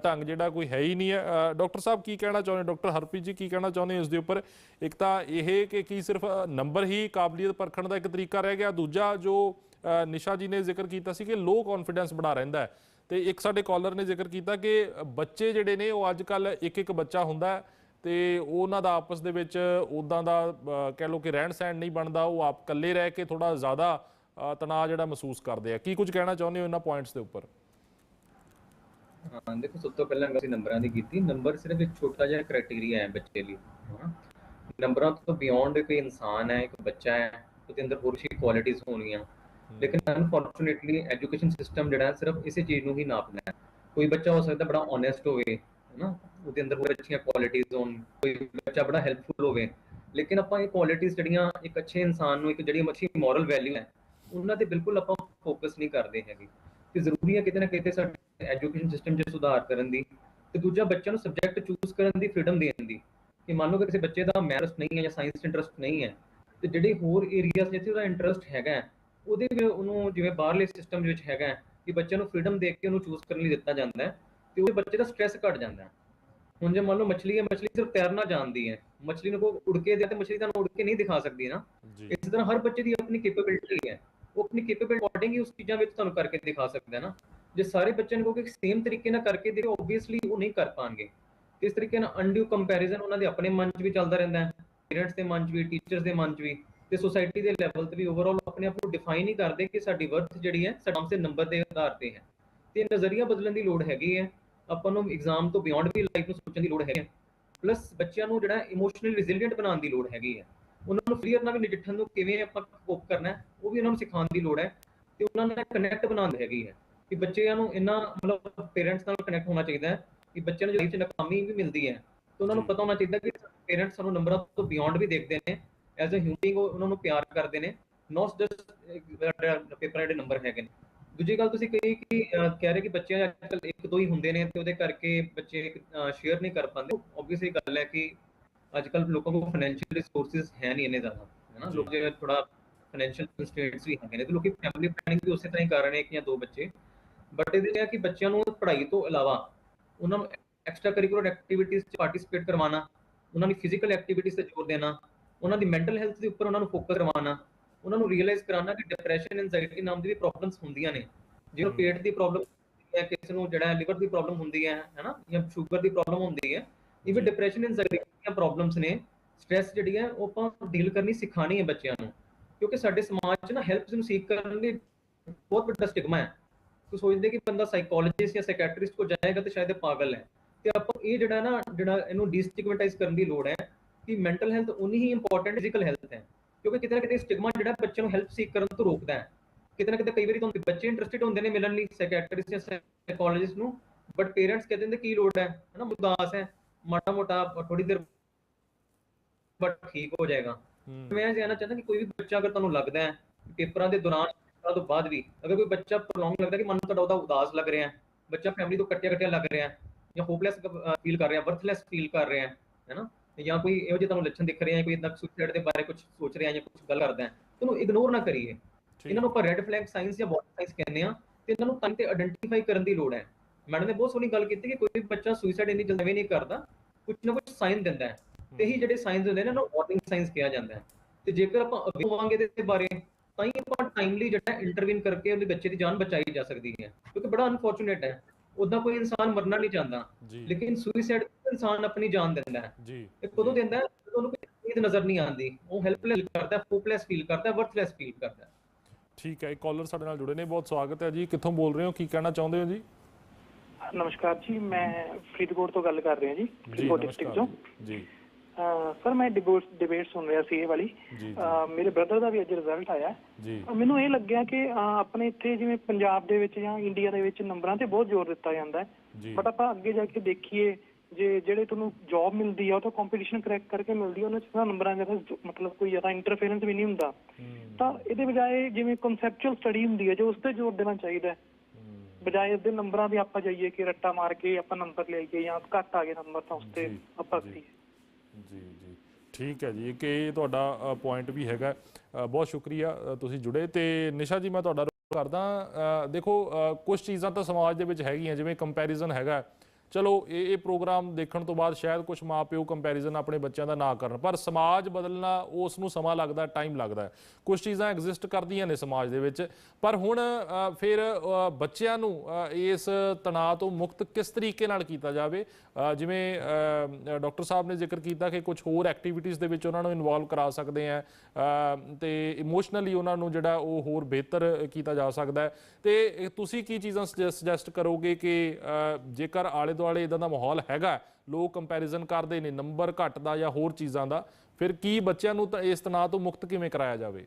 ਢੰਗ ਜਿਹੜਾ ਕੋਈ ਹੈ ਹੀ ਨਹੀਂ ਹੈ। ਡਾਕਟਰ ਸਾਹਿਬ ਕੀ ਕਹਿਣਾ ਚਾਹੁੰਦੇ ਡਾਕਟਰ ਹਰਪ੍ਰੀਤ ਜੀ ਕੀ ਕਹਿਣਾ ਚਾਹੁੰਦੇ ਇਸ ਦੇ ਉੱਪਰ? ਇੱਕ ਤਾਂ ਇਹ ਕਿ ਕੀ ਸਿਰਫ ਨੰਬਰ ਹੀ ਕਾਬਲੀਅਤ ਪਰਖਣ ਦਾ ਇੱਕ ਤਰੀਕਾ ਰਹਿ ਗਿਆ। ਦੂਜਾ ਜੋ ਨਿਸ਼ਾ ਜੀ ਨੇ ਜ਼ਿਕਰ ਕੀਤਾ ਸੀ ਕਿ ਲੋ ਕੌਨਫੀਡੈਂਸ ਬਣਾ ਰਹਿੰਦਾ ਹੈ। ਤੇ ਇੱਕ ਸਾਡੇ ਕਾਲਰ ਨੇ ਜ਼ਿਕਰ ਕੀਤਾ ਕਿ ਬੱਚੇ ਜਿਹੜੇ ਨੇ ਉਹ ਅੱਜ ਕੱਲ ਇੱਕ ਇੱਕ ਬੱਚਾ ਹੁੰਦਾ ਹੈ ਤੇ ਉਹਨਾਂ ਦਾ ਆਪਸ ਦੇ ਵਿੱਚ ਉਦਾਂ ਦਾ ਕਹਿ ਲਓ ਕਿ ਰਹਿਣ ਸਹਿਣ ਨਹੀਂ ਬਣਦਾ, ਉਹ ਆਪ ਇਕੱਲੇ ਰਹਿ ਕੇ ਥੋੜਾ ਜ਼ਿਆਦਾ ਤਣਾਅ ਜਿਹੜਾ ਮਹਿਸੂਸ ਕਰਦੇ ਆ। ਕੀ ਕੁਝ ਕਹਿਣਾ ਚਾਹੁੰਦੇ ਹੋ ਇਹਨਾਂ ਪੁਆਇੰਟਸ ਦੇ ਉੱਪਰ? ਹਾਂ, ਦੇਖੋ, ਸਭ ਤੋਂ ਪਹਿਲਾਂ ਗੱਲ ਅਸੀਂ ਨੰਬਰਾਂ ਦੀ ਕੀਤੀ। ਨੰਬਰ ਸਿਰਫ ਇੱਕ ਛੋਟਾ ਜਿਹਾ ਕ੍ਰਾਈਟੇਰੀਆ ਹੈ ਬੱਚੇ ਲਈ ਹਾਂ ਨੰਬਰਾਂ ਤੋਂ ਬਿਯੋਂਡ ਕੋਈ ਇਨਸਾਨ ਹੈ, ਇੱਕ ਬੱਚਾ ਹੈ ਉਹਦੇ ਅੰਦਰ ਹੋਰ ਸੀ ਕੁਆਲਿਟੀਆਂ ਹੋਣਗੀਆਂ। ਲੇਕਿਨ ਅਨਫੋਰਚੂਨੇਟਲੀ ਐਜੂਕੇਸ਼ਨ ਸਿਸਟਮ ਜਿਹੜਾ ਸਿਰਫ ਇਸੇ ਚੀਜ਼ ਨੂੰ ਹੀ ਨਾਪਦਾ ਹੈ। ਕੋਈ ਬੱਚਾ ਹੋ ਸਕਦਾ ਬੜਾ ਓਨੈਸਟ ਹੋਵੇ, ਹੈਨਾ? ਉਹਦੇ ਅੰਦਰ ਬਹੁਤ ਅੱਛੀਆਂ ਕੁਆਲਿਟੀਆਂ ਹੋਣ, ਕੋਈ ਬੱਚਾ ਬੜਾ ਹੈਲਪਫੁਲ ਹੋਵੇ। ਲੇਕਿਨ ਆਪਾਂ ਇਹ ਕੁਆਲਿਟੀਆਂ ਜਿਹੜੀਆਂ ਇੱਕ ਅੱਛੇ ਇਨਸਾਨ ਨੂੰ, ਇੱਕ ਜਿਹੜੀ ਅੱਛੀ ਮੋਰਲ ਵੈਲਿਊ ਹੈ, ਉਹਨਾਂ ਤੇ ਬਿਲਕੁਲ ਆਪਾਂ ਫੋਕਸ ਨਹੀਂ ਕਰਦੇ ਹੈਗੇ। ਤੇ ਜ਼ਰੂਰੀ ਹੈ ਕਿਤੇ ਨਾ ਕਿਤੇ ਸਾਡੇ ਐਜੂਕੇਸ਼ਨ ਸਿਸਟਮ 'ਚ ਸੁਧਾਰ ਕਰਨ ਦੀ ਤੇ ਦੂਜਾ ਬੱਚਿਆਂ ਨੂੰ ਸਬਜੈਕਟ ਚੂਜ਼ ਕਰਨ ਦੀ ਫ੍ਰੀडम ਦੇਣ ਦੀ। ਕਿ ਮੰਨ ਲਓ ਕਿ ਕਿਸੇ ਬੱਚੇ ਦਾ ਮੈਥਸ ਨਹੀਂ ਹੈ ਜਾਂ ਸਾਇੰਸ ਇੰਟਰਸਟ ਨਹੀਂ ਹੈ, ਤੇ ਜਿਹੜੇ ਹੋਰ ਏਰੀਆਜ਼ ਜਿੱਥੇ ਉਹਦਾ ਇੰਟਰਸਟ ਹੈਗਾ ਉਹਦੇ ਵਿੱਚ ਉਹਨੂੰ ਜਿਵੇਂ ਬਾਹਰਲੇ ਸਿਸਟਮ ਵਿੱਚ ਹੈਗਾ ਕਿ ਬੱਚਿਆਂ ਨੂੰ ਫ੍ਰੀडम ਦੇ ਕੇ ਉਹਨੂੰ ਚੂਜ਼ ਕਰਨ ਲਈ ਦਿੱਤਾ ਜਾਂਦਾ ਹੈ ਤੇ ਉਹਦੇ ਬੱਚੇ ਦਾ ਸਟ੍ਰੈਸ ਘਟ ਜਾਂਦਾ ਹੈ। ਹੁਣ ਜੇ ਮੰਨ ਲਓ ਮੱਛਲੀ ਹੈ ਮੱਛਲੀ ਸਿਰਫ ਤੈਰਨਾ ਜਾਣਦੀ ਹੈ। ਮੱਛਲੀ ਨੂੰ ਕੋ ਉੜ ਕੇ ਦੇ ਤੇ ਮੱਛਲੀ ਤੁਹਾਨੂੰ ਉੜ ਕੇ ਨਹੀਂ ਦਿਖਾ ਸਕਦੀ ਨਾ। ਇਸੇ ਤਰ੍ਹਾਂ ਹਰ ਬੱਚੇ ਦੀ ਆਪਣੀ ਕੈਪੇਬਿਲਿਟੀ ਹੈ। ਉਹ ਆਪਣੀ ਕੈਪੇਬਿਲਿਟੀ ਅਕੋਰਡਿੰਗ ਹੀ ਉਸ ਚੀਜ਼ਾਂ ਵਿੱਚ ਤੁਹਾਨੂੰ ਕਰਕੇ ਦਿਖਾ ਸਕਦਾ ਹੈ ਨਾ। ਜੇ ਸਾਰੇ ਬੱਚਿਆਂ ਨੂੰ ਕਹੋਗੇ ਸੇਮ ਤਰੀਕੇ ਨਾਲ ਕਰਕੇ ਦੇਖੋ ਓਬਵੀਅਸਲੀ ਉਹ ਨਹੀਂ ਕਰ ਪਾਣਗੇ। ਇਸ ਤਰੀਕੇ ਨਾਲ ਅਨਡਿਊ ਕੰਪੈਰੀਜ਼ਨ ਉਹਨਾਂ ਦੇ ਆਪਣੇ ਮਨ 'ਚ ਵੀ ਚੱਲਦਾ ਰਹਿੰਦਾ ਹੈ। ਪੇਰੈਂਟਸ ਦੇ ਮਨ 'ਚ ਵੀ ਟੀਚਰਸ ਦੇ ਮਨ 'ਚ ਵੀ। ਤੇ ਸੋਸਾਇਟੀ ਦੇ ਲੈਵਲ ਤੇ ਵੀ ਓਵਰਆਲ ਆਪਣੇ ਆਪ ਨੂੰ ਡਿਫਾਈਨ ਹੀ ਕਰਦੇ ਕਿ ਸਾਡੀ ਵਰਥ ਜਿਹੜੀ ਹੈ ਸਾਡੇ ਨੰਬਰ ਦੇ ਆਧਾਰ ਤੇ ਹੈ। ਤੇ ਨਜ਼ਰੀਆ ਬਦਲਣ ਦੀ ਲੋੜ ਹੈਗੀ ਹੈ। ਆਪਾਂ ਨੂੰ ਐਗਜ਼ਾਮ ਤੋਂ ਬਿਯੋਂਡ ਵੀ ਲਾਈਫ ਨੂੰ ਸੋਚਣ ਦੀ ਲੋੜ ਹੈਗੀ ਹੈ। ਪਲੱਸ ਬੱਚਿਆਂ ਨੂੰ ਜਿਹੜਾ ਇਮੋਸ਼ਨਲੀ ਰੈਜ਼ਿਲੀਐਂਟ ਬਣਾਉਣ ਦੀ ਲੋੜ ਹੈਗੀ ਹੈ। ਉਹਨਾਂ ਨੂੰ ਫਲੀਅਰ ਨਾਲ ਵੀ ਨਜਿੱਠਣ ਨੂੰ ਕਿਵੇਂ ਆਪਾਂ ਕੋਪ ਕਰਨਾ ਹੈ ਉਹ ਵੀ ਉਹਨਾਂ ਨੂੰ ਸਿਖਾਉਣ ਦੀ ਲੋੜ ਹੈ। ਤੇ ਉਹਨਾਂ ਨਾਲ ਕਨੈਕਟ ਬਣਾਉਣ ਦੀ ਹੈਗੀ ਹੈ। ਕਿ ਬੱਚਿਆਂ ਨੂੰ ਇੰਨਾ ਮਤਲਬ ਪੇਰੈਂਟਸ ਨਾਲ ਕਨੈਕਟ ਹੋਣਾ ਚਾਹੀਦਾ ਹੈ ਕਿ ਬੱਚਿਆਂ ਨੂੰ 'ਚ ਨਾਕਾਮੀ ਵੀ ਮਿਲਦੀ ਹੈ। ਤੇ ਉਹਨਾਂ ਨੂੰ ਪਤਾ ਹੋਣਾ ਚਾਹੀਦਾ ਕਿ ਪੇਰੈਂਟਸ ਸਾਨੂੰ ਨੰਬਰਾਂ ਤੋਂ ਬਿਯੋਂਡ ਵੀ ਦੇਖਦੇ ਨੇ ਐਜ਼ ਅ ਹਿਊਮਨ ਉਹਨਾਂ ਨੂੰ ਪਿਆਰ ਕਰਦੇ ਨੇ। ਨੋਟ ਜਸਟ ਪੇਪਰ ਦੇ ਨੰਬਰ ਹੈਗੇ ਨੇ। ਦੂਜੀ ਗੱਲ ਤੁਸੀਂ ਕਹੀ ਕਿ ਕਹਿ ਰਹੇ ਕਿ ਬੱਚੇ ਅੱਜ ਕੱਲ ਇੱਕ ਦੋ ਹੀ ਹੁੰਦੇ ਨੇ ਤੇ ਉਹਦੇ ਕਰਕੇ ਬੱਚੇ ਸ਼ੇਅਰ ਨਹੀਂ ਕਰ ਪਾਉਂਦੇ। ਆਬਵੀਅਸਲੀ ਗੱਲ ਹੈ ਕਿ ਅੱਜ ਕੱਲ ਲੋਕਾਂ ਕੋਲ ਫਾਈਨੈਂਸ਼ੀਅਲ ਰਿਸੋਰਸਸ ਹੈ ਨਹੀਂ ਇੰਨੇ ਜ਼ਿਆਦਾ ਹੈ ਨਾ? ਲੋਕ ਜਿਹੜੇ ਥੋੜਾ ਫਾਈਨੈਂਸ਼ੀਅਲ ਕੰਸਟ੍ਰੇਂਟਸ ਵੀ ਹੈਗੇ ਨੇ। ਤੇ ਲੋਕੀ ਫੈਮਿਲੀ ਪਲੈਨਿੰਗ ਵੀ ਉਸੇ ਤਰ੍ਹਾਂ ਹੀ ਕਰ ਰਹੇ ਨੇ ਇੱਕ ਜਾਂ ਦੋ ਬੱਚੇ। ਬਟ ਇਹਦੇ ਇਹ ਹੈ ਕਿ ਬੱਚਿਆਂ ਨੂੰ ਪੜ੍ਹਾਈ ਤੋਂ ਇਲਾਵਾ ਉਹਨਾਂ ਨੂੰ ਐਕਸਟਰਾ ਕਰਿਕੂਲਰ ਐਕਟੀਵਿਟੀਜ਼ 'ਚ ਪਾਰਟਿਸਿਪੇਟ ਕਰਵਾਉਣਾ ਉਹਨਾਂ ਦੀ ਫਿਜ਼ੀਕਲ ਐਕਟੀਵਿਟੀਜ਼ ਤੇ ਜ਼ੋਰ ਦੇਣਾ ਉਹਨਾਂ ਦੀ ਮੈਂਟਲ ਹੈਲਥ ਦੇ ਉੱਪਰ ਉਹਨਾਂ ਨੂੰ ਫੋਕਸ ਕਰਵਾਉਣਾ ਉਹਨਾਂ ਨੂੰ ਰੀਅਲਾਈਜ਼ ਕਰਾਉਣਾ ਕਿ ਡਿਪਰੈਸ਼ਨ ਐਂਜ਼ਾਇਟੀ ਨਾਮ ਦੀ ਵੀ ਪ੍ਰੋਬਲਮਸ ਹੁੰਦੀਆਂ ਨੇ। ਜਿਵੇਂ ਪੇਟ ਦੀ ਪ੍ਰੋਬਲਮ ਹੈ ਕਿਸੇ ਨੂੰ ਜਿਹੜਾ ਲਿਵਰ ਦੀ ਪ੍ਰੋਬਲਮ ਹੁੰਦੀ ਹੈ ਹੈਨਾ ਜਾਂ ਸ਼ੂਗਰ ਦੀ ਪ੍ਰੋਬਲਮ ਹੁੰਦੀ ਹੈ ਇਵੇਂ ਡਿਪਰੈਸ਼ਨ ਐਂਜ਼ਾਇਟੀ ਦੀਆਂ ਪ੍ਰੋਬਲਮਸ ਨੇ ਸਟ੍ਰੈਸ ਜਿਹੜੀ ਹੈ ਉਹ ਆਪਾਂ ਡੀਲ ਕਰਨੀ ਸਿਖਾਣੀ ਹੈ ਬੱਚਿਆਂ ਨੂੰ। ਕਿਉਂਕਿ ਸਾਡੇ ਸਮਾਜ 'ਚ ਨਾ ਹੈਲਪ ਨੂੰ ਸੀਕ ਕਰਨ ਲਈ ਬਹੁਤ ਵੱਡਾ ਸਟਿਗਮਾ ਹੈ। ਤੂੰ ਸੋਚਦੇ ਕਿ ਬੰਦਾ ਸਾਈਕੋਲੋਜਿਸਟ ਜਾਂ ਸਾਈਕੈਟ੍ਰਿਸਟ ਕੋ ਜਾਏਗਾ ਤੇ ਸ਼ਾਇਦ ਇਹ ਪਾਗਲ ਹੈ। ਤੇ ਆਪਾਂ ਇਹ ਜਿਹੜਾ ਨਾ ਜਿਹੜਾ ਇਹਨੂੰ ਡੀਸਟਿਗਮੈਟਾਈਜ਼ ਕਰਨ ਦੀ ਲੋੜ ਹੈ ਕਿ ਮੈਂਟਲ ਹੈਲਥ ਉਨੀ ਹੀ ਇੰਪੋਰਟੈਂਟ ਫਿਜ਼ੀਕਲ ਹੈਲਥ ਹੈ ਕਿਉਂਕਿ ਕਿਤੇ ਨਾ ਕਿਤੇ ਸਟਿਗਮਾ ਜਿਹੜਾ ਬੱਚੇ ਨੂੰ ਹੈਲਪ ਸੀਕ ਕਰਨ ਤੋਂ ਰੋਕਦਾ ਹੈ। ਕਿਤੇ ਨਾ ਕਿਤੇ ਕਈ ਵਾਰੀ ਤੁਹਾਨੂੰ ਬੱਚੇ ਇੰਟਰਸਟਿਡ ਹੁੰਦੇ ਨੇ ਮਿਲਣ ਲਈ ਸਾਈਕੈਟ੍ਰਿਸਟ ਜਾਂ ਸਾਈਕੋਲੋਜਿਸਟ ਨੂੰ ਬਟ ਪੇਰੈਂਟਸ ਕਹਿੰਦੇ ਨੇ ਕੀ ਲੋੜ ਹੈ? ਹਨਾ ਉਦਾਸ ਹੈ ਮਾੜਾ ਮੋਟਾ ਥੋੜੀ ਦੇਰ ਬਟ ਠੀਕ ਹੋ ਜਾਏਗਾ। ਮੈਂ ਇਹ ਕਹਿਣਾ ਚਾਹੁੰਦਾ ਕਿ ਕੋਈ ਵੀ ਬੱਚਾ ਅਗਰ ਤੁਹਾਨੂੰ ਲੱਗਦਾ ਹੈ ਪੇਪਰਾਂ ਦੇ ਦੌਰਾਨ ਪੇਪਰਾਂ ਤੋਂ ਬਾਅਦ ਵੀ ਅਗਰ ਕੋਈ ਬੱਚਾ ਪ੍ਰੋਲੌਂਗ ਲੱਗਦਾ ਕਿ ਮਨ ਤੁਹਾਡਾ ਉਹਦਾ ਉਦਾਸ ਲੱਗ ਰਿਹਾ ਹੈ ਬੱਚਾ ਫੈਮਿਲੀ ਤੋਂ ਕੱਟਿਆ ਕੱਟਿਆ ਲੱਗ ਰਿਹਾ ਹੈ ਜਾਂ ਹੋਪਲੈਸ ਫੀਲ ਕਰ ਰਿਹਾ ਵਰਥਲੈਸ ਫੀਲ ਕਰ ਰਿਹਾ ਹੈ ਹੈਨਾ ਜਾਂ ਕੋਈ ਇਹੋ ਜਿਹੇ ਤੁਹਾਨੂੰ ਲੱਛਣ ਦਿਖ ਰਹੇ ਆ ਕੋਈ ਇਦਾਂ ਸੁਸਾਈਡ ਦੇ ਬਾਰੇ ਕੁਝ ਸੋਚ ਰਿਹਾ ਜਾਂ ਕੁਝ ਗੱਲ ਕਰਦਾ ਹੈ ਤੇ ਉਹਨੂੰ ਇਗਨੋਰ ਨਾ ਕਰੀਏ। ਇਹਨਾਂ ਨੂੰ ਆਪਾਂ ਰੈੱਡ ਫਲੈਗ ਸਾਇੰਸ ਜਾਂ ਬੋਡੀ ਸਾਇੰਸ ਕਹਿੰਦੇ ਆ ਤੇ ਇਹਨਾਂ ਨੂੰ ਤਾਂ ਤੇ ਆਇਡੈਂਟੀਫਾਈ ਕਰਨ ਦੀ ਲੋੜ ਹੈ। ਮੈਡਮ ਨੇ ਬਹੁਤ ਸੋਹਣੀ ਗੱਲ ਕੀਤੀ ਕਿ ਕੋਈ ਵੀ ਬੱਚਾ ਸੁਸਾਈਡ ਇੰਨੀ ਜਲਦੀ ਨਹੀਂ ਕਰਦਾ ਕੁਝ ਨਾ ਕੁਝ ਸਾਈਨ ਦਿੰਦਾ ਹੈ। ਤੇ ਇਹੀ ਜਿਹੜੇ ਸਾਈਨਸ ਹੁੰਦੇ ਨੇ ਇਹਨਾਂ ਨੂੰ ਵਾਰਨਿੰਗ ਸਾਈਨਸ ਕਿਹਾ ਜਾਂਦਾ ਹੈ। ਤੇ ਜੇਕਰ ਆਪਾਂ ਅਵੇ ਹੋਵਾਂਗੇ ਦੇ ਬਾਰੇ ਤਾਂ ਹੀ ਆਪਾਂ ਟਾਈਮਲੀ ਜਿਹੜਾ ਇੰਟਰਵੀਨ ਕਰਕੇ ਉਹਦੇ ਬੱਚੇ ਦੀ ਜਾਨ ਬਚਾਈ ਜਾ ਸਕਦੀ ਹੈ ਕਿਉਂਕਿ ਬੜਾ ਅਨਫੋਰਚੂਨੇਟ ਹੈ। ਉਦਾਂ ਕੋਈ ਇਨਸਾਨ ਮਰਨਾ ਨਹੀਂ ਚਾਹੁੰਦਾ। ਲੇਕਿਨ ਸੁਸਾਈਡ ਇਨਸਾਨ ਆਪਣੀ ਜਾਨ ਦਿੰਦਾ ਹੈ। ਜੀ। ਇਹ ਕਦੋਂ ਦਿੰਦਾ ਹੈ? ਜਦੋਂ ਉਹਨੂੰ ਕੋਈ ਉਮੀਦ ਨਜ਼ਰ ਨਹੀਂ ਆਉਂਦੀ। ਉਹ ਹੈਲਪਲੈਸ ਕਰਦਾ ਹੈ ਹੋਪਲੈਸ ਫੀਲ ਕਰਦਾ ਹੈ ਵਰਥਲੈਸ ਫੀਲ ਕਰਦਾ ਹੈ। ਠੀਕ ਹੈ ਇੱਕ ਕਾਲਰ ਸਾਡੇ ਨਾਲ ਜੁੜੇ ਨੇ ਬਹੁਤ ਸਵਾਗਤ ਹੈ ਜੀ। ਕਿੱਥੋਂ ਬੋਲ ਰਹੇ ਹੋ? ਕੀ ਕਹਿਣਾ ਚਾਹੁੰਦੇ ਹੋ ਜੀ? ਨਮਸਕਾਰ ਜੀ ਮੈਂ ਫਰੀਦਕੋਟ ਤੋਂ ਗੱਲ ਕਰ ਰਿਹਾ ਜੀ ਫਰੀਦਕੋਟ ਡਿਸਟ੍ਰਿਕਟ ਤੋਂ। ਜੀ। ਸਰ ਮੈਂ ਡਿਬੇਟ ਡਿਬੇਟ ਸੁਣ ਰਿਹਾ ਸੀ ਇਹ ਵਾਲੀ। ਮੇਰੇ ਬ੍ਰਦਰ ਦਾ ਵੀ ਅੱਜ ਰਿਜ਼ਲਟ ਆਇਆ। ਜੀ। ਮੈਨੂੰ ਇਹ ਲੱਗਿਆ ਕਿ ਆਪਣੇ ਇੱਥੇ ਜਿਵੇਂ ਪੰਜਾਬ ਦੇ ਵਿੱਚ ਜਾਂ ਇੰਡੀਆ ਦੇ ਵਿੱਚ ਨੰਬਰਾਂ ਤੇ ਬਹੁਤ ਜ਼ੋਰ ਦਿੱਤਾ ਜਾਂਦਾ ਹੈ। ਬਟ ਆਪਾਂ ਅੱਗੇ ਜਾ ਕੇ ਦੇਖੀਏ ਜੇ ਜਿਹੜੇ ਤੁਹਾਨੂੰ ਜੌਬ ਮਿਲਦੀ ਆ ਉਹ ਤਾਂ ਕੰਪੀਟੀਸ਼ਨ ਕਰੈਕ ਕਰਕੇ ਮਿਲਦੀ ਆ ਉਹਨਾਂ 'ਚ ਨੰਬਰਾਂ ਦਾ ਮਤਲਬ ਕੋਈ ਜ਼ਿਆਦਾ ਇੰਟਰਫੇਰੈਂਸ ਵੀ ਨਹੀਂ ਹੁੰਦਾ। ਤਾਂ ਇਹਦੇ ਬਜਾਏ ਜਿਵੇਂ ਕਨਸੈਪਚੁਅਲ ਸਟੱਡੀ ਹੁੰਦੀ ਹੈ ਜੋ ਉਸ ਤੇ ਜ਼ੋਰ ਦੇਣਾ ਚਾਹੀਦਾ ਹੈ। ਬਜਾਏ ਇਹਦੇ ਨੰਬਰਾਂ ਦੇ ਆਪਾਂ ਜਾਈਏ ਕਿ ਰੱਟਾ ਮਾਰ ਕੇ ਆਪਾਂ ਨੰਬਰ ਲੈ ਆਈਏ ਜਾਂ ਘੱਟ ਆ ਗਏ ਨੰਬਰ ਤਾਂ ਉਸ ਤੇ ਆਪਾਂ। ਕਰੀਏ ਜੀ ਜੀ। ਠੀਕ ਹੈ ਜੀ। ਕਿ ਇਹ ਤੁਹਾਡਾ ਪੁਆਇੰਟ ਵੀ ਹੈਗਾ ਬਹੁਤ ਸ਼ੁਕਰੀਆ ਤੁਸੀਂ ਜੁੜੇ। ਤੇ ਨਿਸ਼ਾ ਜੀ, ਮੈਂ ਤੁਹਾਡਾ ਰੁਖ ਕਰਦਾ ਦੇਖੋ ਕੁਝ ਚੀਜ਼ਾਂ ਤਾਂ ਸਮਾਜ ਦੇ ਵਿੱਚ ਹੈਗੀਆਂ, ਜਿਵੇਂ ਕੰਪੈਰੀਜ਼ਨ ਹੈਗਾ ਚਲੋ ਇਹ ਇਹ ਪ੍ਰੋਗਰਾਮ ਦੇਖਣ ਤੋਂ ਬਾਅਦ ਸ਼ਾਇਦ ਕੁਝ ਮਾਪਿਓ ਕੰਪੈਰੀਜ਼ਨ ਆਪਣੇ ਬੱਚਿਆਂ ਦਾ ਨਾ ਕਰਨ ਪਰ ਸਮਾਜ ਬਦਲਣਾ ਉਸ ਨੂੰ ਸਮਾਂ ਲੱਗਦਾ ਟਾਈਮ ਲੱਗਦਾ ਹੈ। ਕੁਝ ਚੀਜ਼ਾਂ ਐਗਜ਼ਿਸਟ ਕਰਦੀਆਂ ਨੇ ਸਮਾਜ ਦੇ ਵਿੱਚ ਪਰ ਹੁਣ ਫਿਰ ਬੱਚਿਆਂ ਨੂੰ ਇਸ ਤਣਾਅ ਤੋਂ ਮੁਕਤ ਕਿਸ ਤਰੀਕੇ ਨਾਲ ਕੀਤਾ ਜਾਵੇ? ਜਿਵੇਂ ਅ, ਡਾਕਟਰ ਸਾਹਿਬ ਨੇ ਜ਼ਿਕਰ ਕੀਤਾ ਕਿ ਕੁਝ ਹੋਰ ਐਕਟੀਵਿਟੀਜ਼ ਦੇ ਵਿੱਚ ਉਹਨਾਂ ਨੂੰ ਇਨਵੋਲਵ ਕਰਾ ਸਕਦੇ ਆ ਅ, ਤੇ ਇਮੋਸ਼ਨਲੀ ਉਹਨਾਂ ਨੂੰ ਜਿਹੜਾ ਉਹ ਹੋਰ ਬਿਹਤਰ ਕੀਤਾ ਜਾ ਸਕਦਾ ਹੈ। ਤੇ ਤੁਸੀਂ ਕੀ ਚੀਜ਼ਾਂ ਸੁਜੈਸਟ ਕਰੋਗੇ ਕਿ ਜੇਕਰ ਆਲੇ ਦੁਆਲੇ ਇਦਾਂ ਦਾ ਮਾਹੌਲ ਹੈਗਾ ਲੋਕ ਕੰਪੈਰੀਜ਼ਨ ਕਰਦੇ ਨੇ ਨੰਬਰ ਘਟਦਾ ਜਾਂ ਹੋਰ ਚੀਜ਼ਾਂ ਦਾ ਫਿਰ ਕੀ ਬੱਚਿਆਂ ਨੂੰ ਤਾਂ ਇਸ ਤਣਾਅ ਤੋਂ ਮੁਕਤ ਕਿਵੇਂ ਕਰਾਇਆ ਜਾਵੇ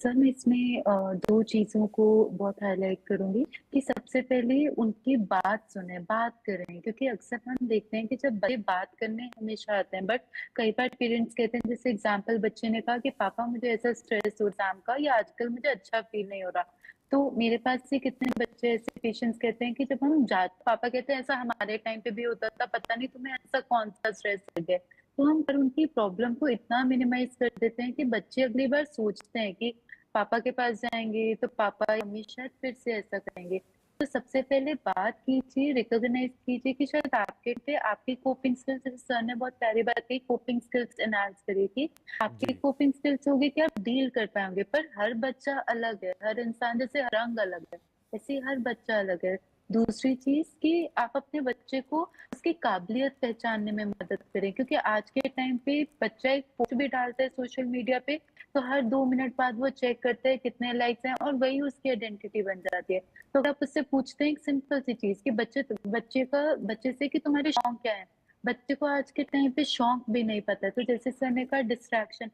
सर मैं इसमें अ, दो चीज़ों को बहुत हाईलाइट करूंगी कि सबसे पहले उनकी बात सुने बात करें क्योंकि अक्सर हम देखते हैं कि जब बच्चे बात करने हमेशा आते हैं बट कई बार पेरेंट्स कहते हैं जैसे एग्जांपल बच्चे ने कहा कि पापा मुझे ऐसा स्ट्रेस हो एग्जाम का या आजकल मुझे अच्छा फील नहीं हो रहा तो मेरे पास से कितने बच्चे ऐसे पेशेंट्स कहते हैं कि जब हम जाते पापा कहते हैं, ऐसा हमारे टाइम पे भी होता था, पता नहीं तुम्हें ऐसा कौन सा स्ट्रेस लग गया? तो हम पर उनकी प्रॉब्लम को इतना मिनिमाइज कर देते हैं कि बच्चे अगली बार सोचते हैं कि पापा के पास जाएँगे तो पापा मम्मी शायद फिर से ऐसा करेंगे। तो सबसे पहले बात कीजिए रिकॉग्नाइज कीजिए कि शायद आपके पे आपकी कोपिंग स्किल्स सर ने बहुत प्यारी बात कही कोपिंग स्किल्स एनहांस करेगी। आपकी कोपिंग स्किल्स होगी कि आप डील कर पाएँगे पर हर बच्चा अलग है। हर इंसान जैसे रंग अलग है ऐसे हर बच्चा अलग है। दूसरी चीज़ कि आप अपने बच्चे को उसकी काबिलियत पहचानने में मदद करें, क्योंकि आज के टाइम पे बच्चा एक पोस्ट भी डालता है सोशल मीडिया पे तो हर दो मिनट बाद वो चेक करते हैं कितने लाइक्स हैं और वही उसकी आइडेंटिटी बन जाती है। तो अगर आप उससे पूछते हैं एक सिंपल सी चीज़ कि बच्चे बच्चे का, बच्चे से कि तुम्हारे शौक क्या है? बच्चे को आज के टाइम पे शौक भी नहीं पता तो जैसे सर ने कहा डिस्ट्रैक्शन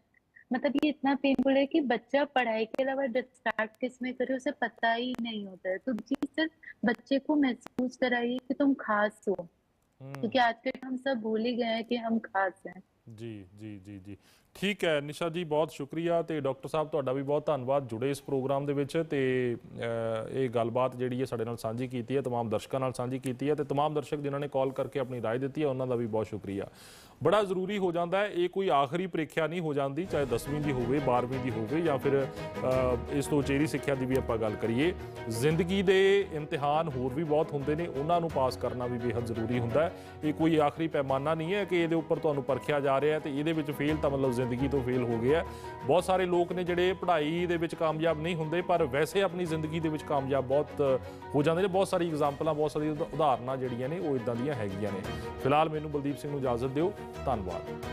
मतलब ये इतना पेनफुल है कि बच्चा पढ़ाई के अलावा डिस्ट्रैक्ट किसमें करे, उसे पता ही नहीं होता है। तो जी सर, बच्चे को महसूस कराइए कि तुम खास हो। क्योंकि आज के टाइम हम सब भूल ही गए हैं कि हम खास हैं ਜੀ ਜੀ ਜੀ ਜੀ ਠੀਕ ਹੈ ਨਿਸ਼ਾ ਜੀ ਬਹੁਤ ਸ਼ੁਕਰੀਆ ਤੇ ਡਾਕਟਰ ਸਾਹਿਬ ਤੁਹਾਡਾ ਵੀ ਬਹੁਤ ਧੰਨਵਾਦ ਜੁੜੇ ਇਸ ਪ੍ਰੋਗਰਾਮ ਦੇ ਵਿੱਚ ਤੇ ਅ, ਇਹ ਗੱਲਬਾਤ ਜਿਹੜੀ ਹੈ ਸਾਡੇ ਨਾਲ ਸਾਂਝੀ ਕੀਤੀ ਹੈ तमाम ਦਰਸ਼ਕਾਂ ਨਾਲ ਸਾਂਝੀ ਕੀਤੀ ਹੈ ਤੇ तमाम ਦਰਸ਼ਕ ਜਿਨ੍ਹਾਂ ਨੇ ਕਾਲ ਕਰਕੇ ਆਪਣੀ رائے ਦਿੱਤੀ ਹੈ ਉਹਨਾਂ ਦਾ ਵੀ ਬਹੁਤ ਸ਼ੁਕਰੀਆ ਬੜਾ ਜ਼ਰੂਰੀ ਹੋ ਜਾਂਦਾ ਹੈ। ਇਹ ਕੋਈ ਆਖਰੀ ਪ੍ਰੀਖਿਆ ਨਹੀਂ ਹੋ ਜਾਂਦੀ, ਚਾਹੇ 10ਵੀਂ ਦੀ ਹੋਵੇ 12ਵੀਂ ਦੀ ਹੋਵੇ ਜਾਂ ਫਿਰ ਇਸ ਤੋਂ ਉਚੇਰੀ ਸਿੱਖਿਆ ਦੀ ਵੀ ਆਪਾਂ ਗੱਲ ਕਰੀਏ। ਜ਼ਿੰਦਗੀ ਦੇ ਇਮਤਿਹਾਨ ਹੋਰ ਵੀ ਬਹੁਤ ਹੁੰਦੇ ਨੇ, ਉਹਨਾਂ ਨੂੰ ਪਾਸ ਕਰਨਾ ਵੀ ਬੇਹੱਦ ਜ਼ਰੂਰੀ ਹੁੰਦਾ ਹੈ। ਇਹ ਕੋਈ ਆਖਰੀ ਪੈਮਾਨਾ ਨਹੀਂ ਹੈ ਕਿ ਇਹਦੇ ਉੱਪਰ ਤੁਹਾਨੂੰ ਪਰਖਿਆ ਜਾ ਰਿਹਾ ਹੈ ਤੇ ਇਹਦੇ ਵਿੱਚ ਫੇਲ ਤਾਂ ਮਤਲਬ ਜ਼ਿੰਦਗੀ ਤੋਂ ਫੇਲ ਹੋ ਗਿਆ ਬਹੁਤ ਸਾਰੇ ਲੋਕ ਨੇ ਜਿਹੜੇ ਪੜ੍ਹਾਈ ਦੇ ਵਿੱਚ ਕਾਮਯਾਬ ਨਹੀਂ ਹੁੰਦੇ, ਪਰ ਵੈਸੇ ਆਪਣੀ ਜ਼ਿੰਦਗੀ ਦੇ ਵਿੱਚ ਕਾਮਯਾਬ ਬਹੁਤ, ਹੋ ਜਾਂਦੇ ਨੇ। ਬਹੁਤ ਸਾਰੀ ਐਗਜ਼ਾਮਪਲਾਂ ਬਹੁਤ ਸਾਰੀ ਉਦਾਹਰਨਾਂ ਜਿਹੜੀਆਂ ਨੇ, ਉਹ ਇਦਾਂ ਦੀਆਂ ਹੈਗੀਆਂ ਨੇ। ਫਿਲਹਾਲ ਮੈਨੂੰ ਬਲਦੀਪ ਸਿੰਘ ਨੂੰ ਇਜਾਜ਼ਤ ਦਿਓ। ਧੰਨਵਾਦ।